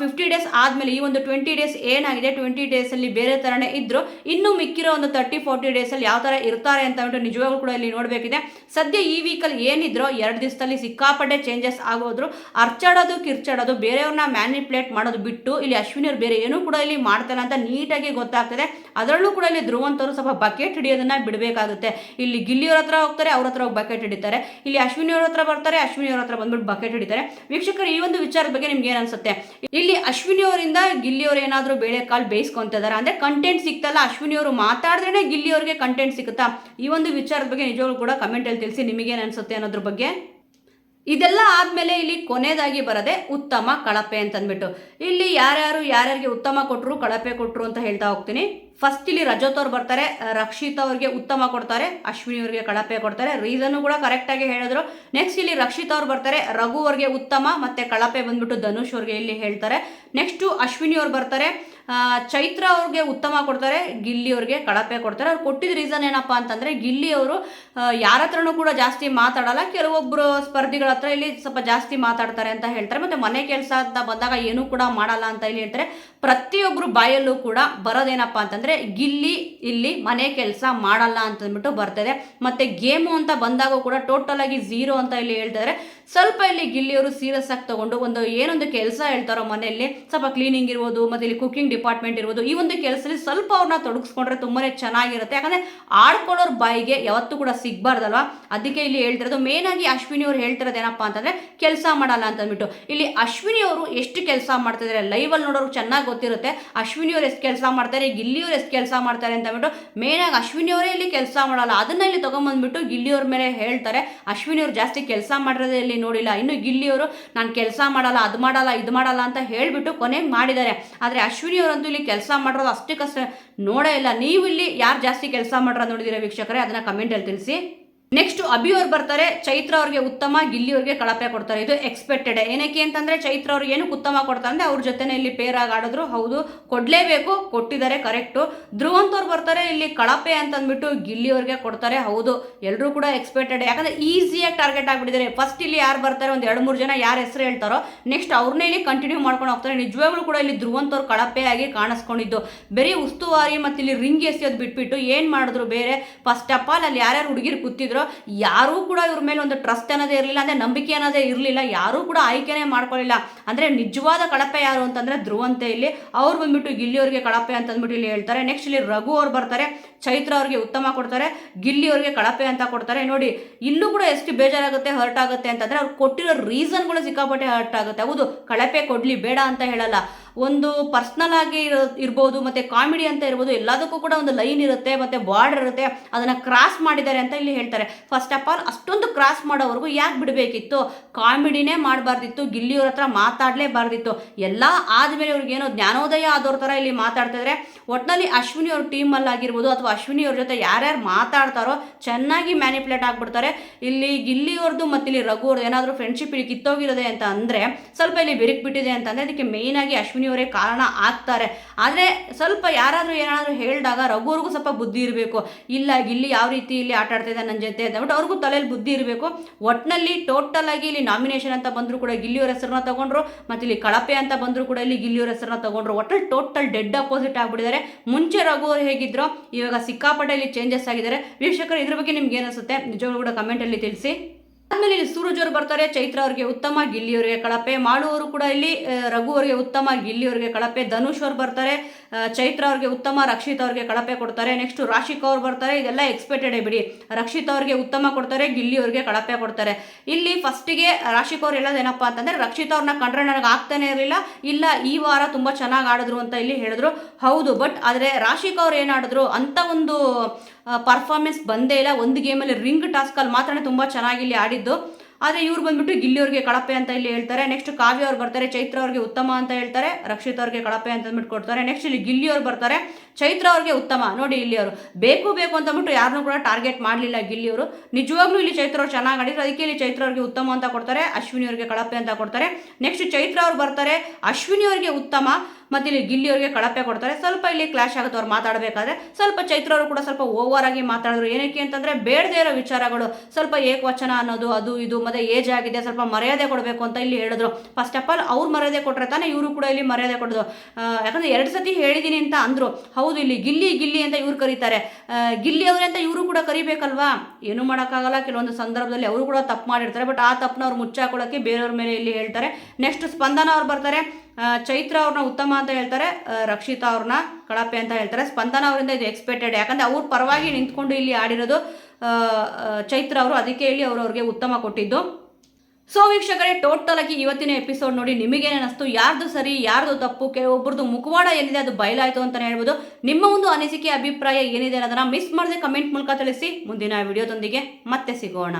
ಫಿಫ್ಟಿ ಡೇಸ್ ಆದಮೇಲೆ ಈ ಒಂದು ಟ್ವೆಂಟಿ ಡೇಸ್ ಏನಾಗಿದೆ? ಟ್ವೆಂಟಿ ಡೇಸಲ್ಲಿ ಬೇರೆ ಥರನೇ ಇದ್ದರು ಇನ್ನು ಮಿಕ್ಕಿರೋ ಒಂದು ತರ್ಟಿ ಫೋರ್ಟಿ ಡೇಸಲ್ಲಿ ಯಾವ ಥರ ಇರ್ತಾರೆ ಅಂತ ಅಂದ್ಬಿಟ್ಟು ನಿಜವಾಗ್ಲೂ ಕೂಡ ಇಲ್ಲಿ ನೋಡಬೇಕಿದೆ. ಸದ್ಯ ಈ ವೀಕಲ್ಲಿ ಏನಿದ್ರು ಎರಡು ದಿವಸದಲ್ಲಿ ಸಿಕ್ಕಾಪಟ್ಟೆ ಚೇಂಜಸ್ ಆಗೋದ್ರು. ಅರ್ಚಾಡೋದು, ಕಿರ್ಚಾಡೋದು, ಬೇರೆಯವ್ರನ್ನ ಮ್ಯಾನಿಪ್ಯುಲೇಟ್ ಮಾಡೋದು ಬಿಟ್ಟು ಇಲ್ಲಿ ಅಶ್ವಿನಿಯವ್ರು ಬೇರೆ ಏನೂ ಕೂಡ ಇಲ್ಲಿ ಮಾಡ್ತಾರೆ ಅಂತ ನೀಟಾಗಿ ಗೊತ್ತಾಗ್ತದೆ. ಅದರಲ್ಲೂ ಕೂಡ ಇಲ್ಲಿ ಧ್ರುವಂತರು ಸ್ವಲ್ಪ ಬಕೆಟ್ ಹಿಡಿಯೋದನ್ನ ಬಿಡಬೇಕಾಗುತ್ತೆ. ಇಲ್ಲಿ ಗಿಲ್ಲಿಯವ್ರ ಹತ್ರ ಹೋಗ್ತಾರೆ, ಅವ್ರ ಹತ್ರ ಹೋಗಿ ಬಕೆಟ್ ಹಿಡಿತಾರೆ. ಇಲ್ಲಿ ಅಶ್ವಿನಿ ಅವ್ರ ಹತ್ರ ಬರ್ತಾರೆ ಅಶ್ವಿನಿ ಅವ್ರ ಹತ್ರ ಬಂದ್ಬಿಟ್ಟು ಬಕೆಟ್ ಹಿಡಿತಾರೆ. ವೀಕ್ಷಕರು, ಈ ಒಂದು ವಿಚಾರದ ಬಗ್ಗೆ ನಿಮ್ಗೆ ಏನು ಅನ್ಸುತ್ತೆ? ಇಲ್ಲಿ ಅಶ್ವಿನಿ ಅವರಿಂದ ಗಿಲ್ಲಿ ಅವ್ರು ಏನಾದರೂ ಬೇಳೆ ಕಾಳು ಬೇಯಿಸ್ಕೊಂತಿದಾರೆ ಅಂದ್ರೆ ಕಂಟೆಂಟ್ ಸಿಕ್ತಲ್ಲ ಅಶ್ವಿನಿ ಅವರು ಮಾತಾಡಿದ್ರೆ ಗಿಲ್ಲಿ ಅವ್ರಿಗೆ ಕಂಟೆಂಟ್ ಸಿಗುತ್ತಾ? ಈ ಒಂದು ವಿಚಾರದ ಬಗ್ಗೆ ನಿಜವಾಗ್ಲೂ ಕೂಡ ಕಮೆಂಟಲ್ಲಿ ತಿಳಿಸಿ ನಿಮಗೇನು ಅನ್ಸುತ್ತೆ ಅನ್ನೋದ್ರ ಬಗ್ಗೆ. ಇದೆಲ್ಲ ಆದಮೇಲೆ ಇಲ್ಲಿ ಕೊನೆಯದಾಗಿ ಬರದೆ ಉತ್ತಮ ಕಳಪೆ ಅಂತಂದ್ಬಿಟ್ಟು ಇಲ್ಲಿ ಯಾರ್ಯಾರು, ಯಾರ್ಯಾರಿಗೆ ಉತ್ತಮ ಕೊಟ್ಟರು ಕಳಪೆ ಕೊಟ್ಟರು ಅಂತ ಹೇಳ್ತಾ ಹೋಗ್ತೀನಿ. ಫಸ್ಟ್ ಇಲ್ಲಿ ರಜತ್ ಅವ್ರು ಬರ್ತಾರೆ ರಕ್ಷಿತ್ ಅವ್ರಿಗೆ ಉತ್ತಮ ಕೊಡ್ತಾರೆ, ಅಶ್ವಿನಿ ಅವ್ರಿಗೆ ಕಳಪೆ ಕೊಡ್ತಾರೆ ರೀಸನ್ ಕೂಡ ಕರೆಕ್ಟಾಗಿ ಹೇಳಿದ್ರು. ನೆಕ್ಸ್ಟ್ ಇಲ್ಲಿ ರಕ್ಷಿತ್ ಅವ್ರು ಬರ್ತಾರೆ, ರಘು ಅವ್ರಿಗೆ ಉತ್ತಮ ಮತ್ತೆ ಕಳಪೆ ಬಂದ್ಬಿಟ್ಟು ಧನುಷ್ ಅವ್ರಿಗೆ ಇಲ್ಲಿ ಹೇಳ್ತಾರೆ. ನೆಕ್ಸ್ಟು ಅಶ್ವಿನಿ ಅವ್ರು ಬರ್ತಾರೆ ಚೈತ್ರ ಅವ್ರಿಗೆ ಉತ್ತಮ ಕೊಡ್ತಾರೆ, ಗಿಲ್ಲಿ ಅವ್ರಿಗೆ ಕಳಪೆ ಕೊಡ್ತಾರೆ. ಅವ್ರು ಕೊಟ್ಟಿದ್ದ ರೀಸನ್ ಏನಪ್ಪ ಅಂತಂದ್ರೆ ಗಿಲ್ಲಿ ಅವರು ಯಾರ ಹತ್ರನೂ ಕೂಡ ಜಾಸ್ತಿ ಮಾತಾಡಲ್ಲ ಕೆಲವೊಬ್ಬರು ಸ್ಪರ್ಧಿಗಳ ಹತ್ರ ಇಲ್ಲಿ ಸ್ವಲ್ಪ ಜಾಸ್ತಿ ಮಾತಾಡ್ತಾರೆ ಅಂತ ಹೇಳ್ತಾರೆ. ಮತ್ತೆ ಮನೆ ಕೆಲಸ ಅಂತ ಬಂದಾಗ ಏನೂ ಕೂಡ ಮಾಡಲ್ಲ ಅಂತ ಇಲ್ಲಿ ಹೇಳ್ತಾರೆ. ಪ್ರತಿಯೊಬ್ಬರು ಬಾಯಲ್ಲೂ ಕೂಡ ಬರೋದೇನಪ್ಪ ಅಂತಂದ್ರೆ ಗಿಲ್ಲಿ ಇಲ್ಲಿ ಮನೆ ಕೆಲಸ ಮಾಡಲ್ಲ ಅಂತಂದ್ಬಿಟ್ಟು ಬರ್ತದೆ. ಮತ್ತೆ ಗೇಮು ಅಂತ ಬಂದಾಗ ಕೂಡ ಟೋಟಲ್ ಆಗಿ ಝೀರೋ ಅಂತ ಇಲ್ಲಿ ಹೇಳ್ತಾರೆ ಸ್ವಲ್ಪ ಇಲ್ಲಿ ಗಿಲ್ಲಿಯವರು ಸೀರಿಯಸ್ ಆಗಿ ತಗೊಂಡು ಒಂದು ಏನೊಂದು ಕೆಲಸ ಹೇಳ್ತಾರೋ ಮನೆಯಲ್ಲಿ, ಸ್ವಲ್ಪ ಕ್ಲೀನಿಂಗ್ ಇರ್ಬೋದು, ಮತ್ತೆ ಇಲ್ಲಿ ಕುಕಿಂಗ್ ಡಿಪಾರ್ಟ್ಮೆಂಟ್ ಇರ್ಬೋದು, ಈ ಒಂದು ಕೆಲಸದಲ್ಲಿ ಸ್ವಲ್ಪ ಅವ್ರನ್ನ ತೊಡಗಿಸ್ಕೊಂಡ್ರೆ ತುಂಬಾನೇ ಚೆನ್ನಾಗಿರುತ್ತೆ. ಯಾಕಂದ್ರೆ ಆಡ್ಕೊಳ್ಳೋರ್ ಬಾಯಿಗೆ ಯಾವತ್ತೂ ಕೂಡ ಸಿಗ್ಬಾರ್ದಲ್ವಾ? ಅದಕ್ಕೆ ಇಲ್ಲಿ ಹೇಳ್ತಿರೋದು ಮೇನ್ ಆಗಿ ಅಶ್ವಿನಿ ಅವ್ರು ಹೇಳ್ತಿರೋದು ಏನಪ್ಪ ಅಂತಂದ್ರೆ, ಕೆಲಸ ಮಾಡಲ್ಲ ಅಂತ ಅಂದ್ಬಿಟ್ಟು ಇಲ್ಲಿ ಅಶ್ವಿನಿ ಅವರು ಎಷ್ಟು ಕೆಲಸ ಮಾಡ್ತಿದ್ದಾರೆ ಅಲ್ಲಿ ನೋಡೋರು ಚೆನ್ನಾಗಿ ಗೊತ್ತಿರುತ್ತೆ. ಅಶ್ವಿನಿ ಅವ್ರು ಎಷ್ಟು ಕೆಲಸ ಮಾಡ್ತಾರೆ ಗಿಲ್ಲಿಯವ್ರು ಎಷ್ಟು ಕೆಲಸ ಮಾಡ್ತಾರೆ ಅಂತ ಅಂದ್ಬಿಟ್ಟು ಆಗಿ ಅಶ್ವಿನಿ ಅವರೇ ಇಲ್ಲಿ ಕೆಲಸ ಮಾಡಲ್ಲ. ಅದನ್ನ ಇಲ್ಲಿ ತಗೊಂಬಂದ್ಬಿಟ್ಟು ಗಿಲ್ಲಿ ಅವ್ರ ಮೇಲೆ ಹೇಳ್ತಾರೆ. ಅಶ್ವಿನಿ ಅವ್ರು ಜಾಸ್ತಿ ಕೆಲಸ ಮಾಡಿರೋದೇ ಇಲ್ಲಿ ನೋಡಿಲ್ಲ. ಇನ್ನು ಗಿಲ್ಲಿಯವರು, ನಾನು ಕೆಲಸ ಮಾಡಲ್ಲ, ಅದು ಮಾಡಲ್ಲ, ಇದು ಮಾಡಲ್ಲ ಅಂತ ಹೇಳಿಬಿಟ್ಟು ಕೊನೆಗೆ ಮಾಡಿದ್ದಾರೆ. ಆದರೆ ಅಶ್ವಿನಿ ಅವರಂತೂ ಇಲ್ಲಿ ಕೆಲಸ ಮಾಡಿರೋದು ಅಷ್ಟಕ್ಕಷ್ಟೇ ನೋಡೇ ಇಲ್ಲ. ನೀವು ಇಲ್ಲಿ ಯಾರು ಜಾಸ್ತಿ ಕೆಲಸ ಮಾಡ್ರ ನೋಡಿದಿರ ವೀಕ್ಷಕರೇ? ಅದನ್ನ ಕಮೆಂಟಲ್ಲಿ ತಿಳಿಸಿ. ನೆಕ್ಸ್ಟ್ ಅಭಿ ಅವ್ರು ಬರ್ತಾರೆ. ಚೈತ್ರ ಅವ್ರಿಗೆ ಉತ್ತಮ, ಗಿಲ್ಲಿ ಅವ್ರಿಗೆ ಕಳಪೆ ಕೊಡ್ತಾರೆ. ಇದು ಎಕ್ಸ್ಪೆಕ್ಟೆಡ್ ಏನಕ್ಕೆ ಅಂತಂದ್ರೆ, ಚೈತ್ರ ಅವ್ರಿಗೆ ಏನು ಉತ್ತಮ ಕೊಡ್ತಾರೆ ಅಂದ್ರೆ, ಅವ್ರ ಜೊತೆನೆ ಇಲ್ಲಿ ಪೇರ್ ಆಗಿ ಆಡಿದ್ರು. ಹೌದು, ಕೊಡ್ಲೇಬೇಕು, ಕೊಟ್ಟಿದ್ದಾರೆ ಕರೆಕ್ಟು ಧ್ರುವಂತ್ ಅವ್ರು ಬರ್ತಾರೆ, ಇಲ್ಲಿ ಕಳಪೆ ಅಂತಂದ್ಬಿಟ್ಟು ಗಿಲ್ಲಿ ಅವ್ರಿಗೆ ಕೊಡ್ತಾರೆ. ಹೌದು ಎಲ್ಲರೂ ಕೂಡ ಎಕ್ಸ್ಪೆಕ್ಟೆಡ್ ಯಾಕಂದ್ರೆ ಈಸಿಯಾಗಿ ಟಾರ್ಗೆಟ್ ಆಗಿಬಿಟ್ಟಿದ್ದಾರೆ. ಫಸ್ಟ್ ಇಲ್ಲಿ ಯಾರು ಬರ್ತಾರೆ, ಒಂದು ಎರಡು ಮೂರು ಜನ ಯಾರು ಹೆಸರು ಹೇಳ್ತಾರೋ ನೆಕ್ಸ್ಟ್ ಅವ್ರನ್ನೇ ಇಲ್ಲಿ ಕಂಟಿನ್ಯೂ ಮಾಡ್ಕೊಂಡು ಹೋಗ್ತಾರೆ. ನಿಜವಾಗ್ಲೂ ಕೂಡ ಇಲ್ಲಿ ಧ್ರುವಂತ್ ಅವ್ರು ಕಳಪೆಯಾಗಿ ಕಾಣಿಸ್ಕೊಂಡಿದ್ದು. ಬರೀ ಉಸ್ತುವಾರಿ ಮತ್ತು ಇಲ್ಲಿ ರಿಂಗ್ ಎಸೆಯೋದು ಬಿಟ್ಬಿಟ್ಟು ಏನು ಮಾಡಿದ್ರು ಬೇರೆ? ಫಸ್ಟ್ ಆಫ್ ಆಲ್ ಅಲ್ಲಿ ಯಾರ್ಯಾರು ಹುಡುಗಿರು ಕೂತಿದ್ರು ಯಾರೂ ಕೂಡ ಇವ್ರ ಮೇಲೆ ಒಂದು ಟ್ರಸ್ಟ್ ಅನ್ನೋದೇ ಇರಲಿಲ್ಲ, ಅಂದ್ರೆ ನಂಬಿಕೆ ಅನ್ನೋದೇ ಇರಲಿಲ್ಲ, ಯಾರೂ ಕೂಡ ಆಯ್ಕೆನೇ ಮಾಡ್ಕೊಳ್ಳಿಲ್ಲ. ಅಂದ್ರೆ ನಿಜವಾದ ಕಳಪೆ ಯಾರು ಅಂತಂದ್ರೆ ಧ್ರುವಂತೆ ಇಲ್ಲಿ, ಅವ್ರು ಬಂದ್ಬಿಟ್ಟು ಗಿಲ್ಲಿಯವ್ರಿಗೆ ಕಳಪೆ ಅಂತ ಅಂದ್ಬಿಟ್ಟು ಇಲ್ಲಿ ಹೇಳ್ತಾರೆ. ನೆಕ್ಸ್ಟ್ ಇಲ್ಲಿ ರಘು ಅವ್ರು ಬರ್ತಾರೆ, ಚೈತ್ರ ಅವ್ರಿಗೆ ಉತ್ತಮ ಕೊಡ್ತಾರೆ, ಗಿಲ್ಲಿ ಅವ್ರಿಗೆ ಕಳಪೆ ಅಂತ ಕೊಡ್ತಾರೆ. ನೋಡಿ ಇಲ್ಲೂ ಕೂಡ ಎಷ್ಟು ಬೇಜಾರಾಗುತ್ತೆ ಹರ್ಟ್ ಆಗುತ್ತೆ ಅಂತಂದ್ರೆ ಅವ್ರು ಕೊಟ್ಟಿರೋ ರೀಸನ್ಗಳು ಸಿಕ್ಕಾಪಟ್ಟೆ ಹರ್ಟ್ ಆಗುತ್ತೆ. ಹೌದು, ಕಳಪೆ ಕೊಡ್ಲಿ, ಬೇಡ ಅಂತ ಹೇಳಲ್ಲ. ಒಂದು ಪರ್ಸ್ನಲ್ ಆಗಿ ಇರೋ, ಇರ್ಬೋದು, ಮತ್ತೆ ಕಾಮಿಡಿ ಅಂತ ಇರ್ಬೋದು, ಎಲ್ಲದಕ್ಕೂ ಕೂಡ ಒಂದು ಲೈನ್ ಇರುತ್ತೆ, ಮತ್ತೆ ಬಾರ್ಡರ್ ಇರುತ್ತೆ, ಅದನ್ನ ಕ್ರಾಸ್ ಮಾಡಿದ್ದಾರೆ ಅಂತ ಇಲ್ಲಿ ಹೇಳ್ತಾರೆ. ಫಸ್ಟ್ ಆಫ್ ಆಲ್ ಅಷ್ಟೊಂದು ಕ್ರಾಸ್ ಮಾಡೋವರೆಗೂ ಯಾಕೆ ಬಿಡಬೇಕಿತ್ತು? ಕಾಮಿಡಿನೇ ಮಾಡಬಾರ್ದಿತ್ತು, ಗಿಲ್ಲಿಯವ್ರ ಹತ್ರ ಮಾತಾಡಲೇಬಾರ್ದಿತ್ತು. ಎಲ್ಲ ಆದಮೇಲೆ ಅವ್ರಿಗೇನೋ ಜ್ಞಾನೋದಯ ಆದವ್ರ ಥರ ಇಲ್ಲಿ ಮಾತಾಡ್ತಿದ್ರೆ ಒಟ್ಟಿನಲ್ಲಿ ಅಶ್ವಿನಿ ಅವ್ರ ಟೀಮಲ್ಲಿ ಆಗಿರ್ಬೋದು, ಅಥವಾ ಅಶ್ವಿನಿ ಅವ್ರ ಜೊತೆ ಯಾರ್ಯಾರು ಮಾತಾಡ್ತಾರೋ, ಚೆನ್ನಾಗಿ ಮ್ಯಾನಿಪ್ಯುಲೇಟ್ ಆಗಿಬಿಡ್ತಾರೆ. ಇಲ್ಲಿ ಗಿಲ್ಲಿಯವ್ರದ್ದು ಮತ್ತು ಇಲ್ಲಿ ರಘು ಅವ್ರದ್ದು ಏನಾದರೂ ಫ್ರೆಂಡ್ಶಿಪ್ ಇಲ್ಲಿ ಕಿತ್ತೋಗಿರೋದೆ ಅಂತ ಅಂದರೆ, ಸ್ವಲ್ಪ ಇಲ್ಲಿ ಬಿರುಕು ಬಿಟ್ಟಿದೆ ಅಂತಂದರೆ ಅದಕ್ಕೆ ಮೇಯ್ನಾಗಿ ಅಶ್ವಿನಿ ಅವರೇ ಕಾರಣ ಆಗ್ತಾರೆ. ಆದರೆ ಸ್ವಲ್ಪ ಯಾರಾದರೂ ಏನಾದರೂ ಹೇಳಿದಾಗ ರಘು ಅವ್ರಿಗೂ ಸ್ವಲ್ಪ ಬುದ್ಧಿ ಇರಬೇಕು. ಇಲ್ಲ ಇಲ್ಲಿ ಯಾವ ರೀತಿ ಇಲ್ಲಿ ಆಟ ಆಡ್ತಾ ನನ್ನ ಜೊತೆ ಬಟ್ ಅವ್ರಿಗೂ ತಲೆಯಲ್ಲಿ ಬುದ್ಧಿ ಇರಬೇಕು. ಒಟ್ಟಿನಲ್ಲಿ ಟೋಟಲ್ ಆಗಿ ಇಲ್ಲಿ ನಾಮಿನೇಷನ್ ಅಂತ ಬಂದರೂ ಕೂಡ ಗಿಲ್ಲಿಯವ್ರ ಹೆಸರನ್ನ ತಗೊಂಡ್ರು, ಮತ್ತು ಇಲ್ಲಿ ಕಳಪೆ ಅಂತ ಬಂದರೂ ಕೂಡ ಇಲ್ಲಿ ಗಿಲ್ಲಿಯವ್ರ ಹೆಸರನ್ನ ತಗೊಂಡ್ರು. ಒಟ್ಟಲ್ಲಿ ಟೋಟಲ್ ಡೆಡ್ ಅಪೋಸಿಟ್ ಆಗಿಬಿಟ್ಟಿದ್ದಾರೆ. ಮುಂಚೆ ರಘು ಅವರು ಹೇಗಿದ್ರು, ಇವಾಗ ಸಿಕ್ಕಾಪಟ್ಟೆ ಇಲ್ಲಿ ಚೇಂಜಸ್ ಆಗಿದ್ದಾರೆ. ವೀಕ್ಷಕರು, ಇದ್ರ ಬಗ್ಗೆ ನಿಮ್ಗೆ ಏನಿಸುತ್ತೆ ನಿಜವಾಗ್ಲೂ ಕೂಡ ಕಮೆಂಟಲ್ಲಿ ತಿಳಿಸಿ. ಆಮೇಲೆ ಇಲ್ಲಿ ಸೂರಜ್ ಬರ್ತಾರೆ, ಚೈತ್ರ ಅವರಿಗೆ ಉತ್ತಮ, ಗಿಲ್ಲಿ ಅವರಿಗೆ ಕಳಪೆ ಮಾಡುವವರು ಕೂಡ ಇಲ್ಲಿ ರಘುವರಿಗೆ ಉತ್ತಮ, ಗಿಲ್ಲಿ ಅವರಿಗೆ ಕಳಪೆ, ಧನುಷ್ ಅವರು ಬರ್ತಾರೆ. ಚೈತ್ರ ಅವ್ರಿಗೆ ಉತ್ತಮ, ರಕ್ಷಿತ್ ಅವ್ರಿಗೆ ಕಳಪೆ ಕೊಡ್ತಾರೆ. ನೆಕ್ಸ್ಟ್ ರಾಶಿಕ್ ಅವ್ರು ಬರ್ತಾರೆ. ಇದೆಲ್ಲ ಎಕ್ಸ್ಪೆಕ್ಟೆಡ್ ಬಿಡಿ. ರಕ್ಷಿತ್ ಅವ್ರಿಗೆ ಉತ್ತಮ ಕೊಡ್ತಾರೆ, ಗಿಲ್ಲಿ ಅವ್ರಿಗೆ ಕಳಪೆ ಕೊಡ್ತಾರೆ. ಇಲ್ಲಿ ಫಸ್ಟಿಗೆ ರಾಶಿಕ್ ಅವ್ರು ಹೇಳೋದು ಏನಪ್ಪ ಅಂತಂದ್ರೆ, ರಕ್ಷಿತ್ ಅವ್ರನ್ನ ಕಂಡ್ರೆ ನನಗೆ ಆಗ್ತಾನೆ ಇರಲಿಲ್ಲ. ಇಲ್ಲ, ಈ ವಾರ ತುಂಬ ಚೆನ್ನಾಗಿ ಆಡಿದ್ರು ಅಂತ ಇಲ್ಲಿ ಹೇಳಿದ್ರು. ಹೌದು ಬಟ್ ಆದರೆ ರಾಶಿಕ್ ಅವ್ರು ಏನಾಡಿದ್ರು ಅಂತ ಒಂದು ಪರ್ಫಾರ್ಮೆನ್ಸ್ ಬಂದೇ ಇಲ್ಲ. ಒಂದು ಗೇಮಲ್ಲಿ ರಿಂಗ್ ಟಾಸ್ಕಲ್ಲಿ ಮಾತ್ರ ತುಂಬ ಚೆನ್ನಾಗಿ ಇಲ್ಲಿ ಆಡಿದ್ದು. ಆದರೆ ಇವ್ರು ಬಂದ್ಬಿಟ್ಟು ಗಿಲ್ಲಿ ಅವ್ರಿಗೆ ಕಳಪೆ ಅಂತ ಇಲ್ಲಿ ಹೇಳ್ತಾರೆ. ನೆಕ್ಸ್ಟ್ ಕಾವ್ಯ ಅವ್ರು ಬರ್ತಾರೆ, ಚೈತ್ರ ಅವ್ರಿಗೆ ಉತ್ತಮ ಅಂತ ಹೇಳ್ತಾರೆ. ರಕ್ಷಿತ ಅವ್ರಿಗೆ ಕಳಪೆ ಅಂತ ಅಂದ್ಬಿಟ್ಟು ಕೊಡ್ತಾರೆ. ನೆಕ್ಸ್ಟ್ ಇಲ್ಲಿ ಗಿಲ್ಲಿ ಅವ್ರು ಬರ್ತಾರೆ, ಚೈತ್ರ ಅವ್ರಿಗೆ ಉತ್ತಮ. ನೋಡಿ ಇಲ್ಲಿ ಅವರು. ಬೇಕು ಬೇಕು ಅಂತ ಅಂದ್ಬಿಟ್ಟು ಯಾರನ್ನೂ ಕೂಡ ಟಾರ್ಗೆಟ್ ಮಾಡಲಿಲ್ಲ ಗಿಲ್ಲಿ ಅವರು. ನಿಜವಾಗ್ಲೂ ಇಲ್ಲಿ ಚೈತ್ರ ಅವ್ರು ಚೆನ್ನಾಗಿ ಆಡಿದ್ರು. ಅದಕ್ಕೆ ಇಲ್ಲಿ ಚೈತ್ರ ಅವ್ರಿಗೆ ಉತ್ತಮ ಅಂತ ಕೊಡ್ತಾರೆ, ಅಶ್ವಿನಿ ಅವ್ರಿಗೆ ಕಳಪೆ ಅಂತ ಕೊಡ್ತಾರೆ. ನೆಕ್ಸ್ಟ್ ಚೈತ್ರ ಅವ್ರು ಬರ್ತಾರೆ, ಅಶ್ವಿನಿ ಅವ್ರಿಗೆ ಉತ್ತಮ. ಮತ್ತು ಇಲ್ಲಿ ಗಿಲ್ಲಿ ಅವರಿಗೆ ಕಳಪೆ ಕೊಡ್ತಾರೆ. ಸ್ವಲ್ಪ ಇಲ್ಲಿ ಕ್ಲಾಶ್ ಆಗುತ್ತೆ ಅವ್ರು ಮಾತಾಡಬೇಕಾದ್ರೆ. ಸ್ವಲ್ಪ ಚೈತ್ರ ಅವರು ಕೂಡ ಸ್ವಲ್ಪ ಓವರ್ ಆಗಿ ಮಾತಾಡಿದ್ರು. ಏನಕ್ಕೆ ಅಂತಂದರೆ ಬೇಡದೇ ಇರೋ ವಿಚಾರಗಳು. ಸ್ವಲ್ಪ ಏಕವಚನ ಅನ್ನೋದು, ಅದು, ಇದು, ಮತ್ತೆ ಏಜ್ ಆಗಿದೆ, ಸ್ವಲ್ಪ ಮರ್ಯಾದೆ ಕೊಡಬೇಕು ಅಂತ ಇಲ್ಲಿ ಹೇಳಿದ್ರು. ಫಸ್ಟ್ ಆಫ್ ಆಲ್ ಅವ್ರು ಮರ್ಯಾದೆ ಕೊಟ್ಟರೆ ತಾನೇ ಇವರು ಕೂಡ ಇಲ್ಲಿ ಮರ್ಯಾದೆ ಕೊಡೋದು. ಯಾಕಂದರೆ ಎರಡು ಸತಿ ಹೇಳಿದ್ದೀನಿ ಅಂತ ಅಂದರು. ಹೌದು, ಇಲ್ಲಿ ಗಿಲ್ಲಿ ಗಿಲ್ಲಿ ಅಂತ ಇವ್ರು ಕರೀತಾರೆ. ಗಿಲ್ಲಿ ಅವರೇ ಅಂತ ಇವರು ಕೂಡ ಕರಿಬೇಕಲ್ವಾ? ಏನು ಮಾಡೋಕ್ಕಾಗಲ್ಲ. ಕೆಲವೊಂದು ಸಂದರ್ಭದಲ್ಲಿ ಅವರು ಕೂಡ ತಪ್ಪು ಮಾಡಿರ್ತಾರೆ. ಬಟ್ ಆ ತಪ್ಪನ್ನ ಅವ್ರು ಮುಚ್ಚಾಕೊಳ್ಳೋಕ್ಕೆ ಬೇರೆಯವ್ರ ಮೇಲೆ ಇಲ್ಲಿ ಹೇಳ್ತಾರೆ. ನೆಕ್ಸ್ಟ್ ಸ್ಪಂದನ ಅವ್ರು ಬರ್ತಾರೆ. ಚೈತ್ರ ಅವ್ರನ್ನ ಉತ್ತಮ ಅಂತ ಹೇಳ್ತಾರೆ ರಕ್ಷಿತಾ ಅವ್ರನ್ನ ಕಳಪೆ ಅಂತ ಹೇಳ್ತಾರೆ. ಸ್ಪಂದನ ಅವರಿಂದ ಇದು ಎಕ್ಸ್ಪೆಕ್ಟೆಡ್ ಯಾಕಂದ್ರೆ ಅವ್ರ ಪರವಾಗಿ ನಿಂತ್ಕೊಂಡು ಇಲ್ಲಿ ಆಡಿರೋದು ಚೈತ್ರ ಅವರು, ಅದಕ್ಕೆ ಹೇಳಿ ಅವರು ಅವ್ರಿಗೆ ಉತ್ತಮ ಕೊಟ್ಟಿದ್ದು. ಸೊ ವೀಕ್ಷಕರೇ ಟೋಟಲ್ ಆಗಿ ಇವತ್ತಿನ ಎಪಿಸೋಡ್ ನೋಡಿ ನಿಮಗೇನು ಅನಿಸ್ತು? ಯಾರ್ದು ಸರಿ, ಯಾರ್ದು ತಪ್ಪು? ಕೆಲವೊಬ್ಬರದ್ದು ಮುಖವಾಡ ಏನಿದೆ, ಅದು ಬಯಲಾಯಿತು ಅಂತಲೇ ಹೇಳ್ಬೋದು. ನಿಮ್ಮ ಒಂದು ಅನಿಸಿಕೆ, ಅಭಿಪ್ರಾಯ ಏನಿದೆ ಅನ್ನೋದನ್ನ ಮಿಸ್ ಮಾಡದೆ ಕಮೆಂಟ್ ಮೂಲಕ ತಿಳಿಸಿ. ಮುಂದಿನ ವಿಡಿಯೋದೊಂದಿಗೆ ಮತ್ತೆ ಸಿಗೋಣ.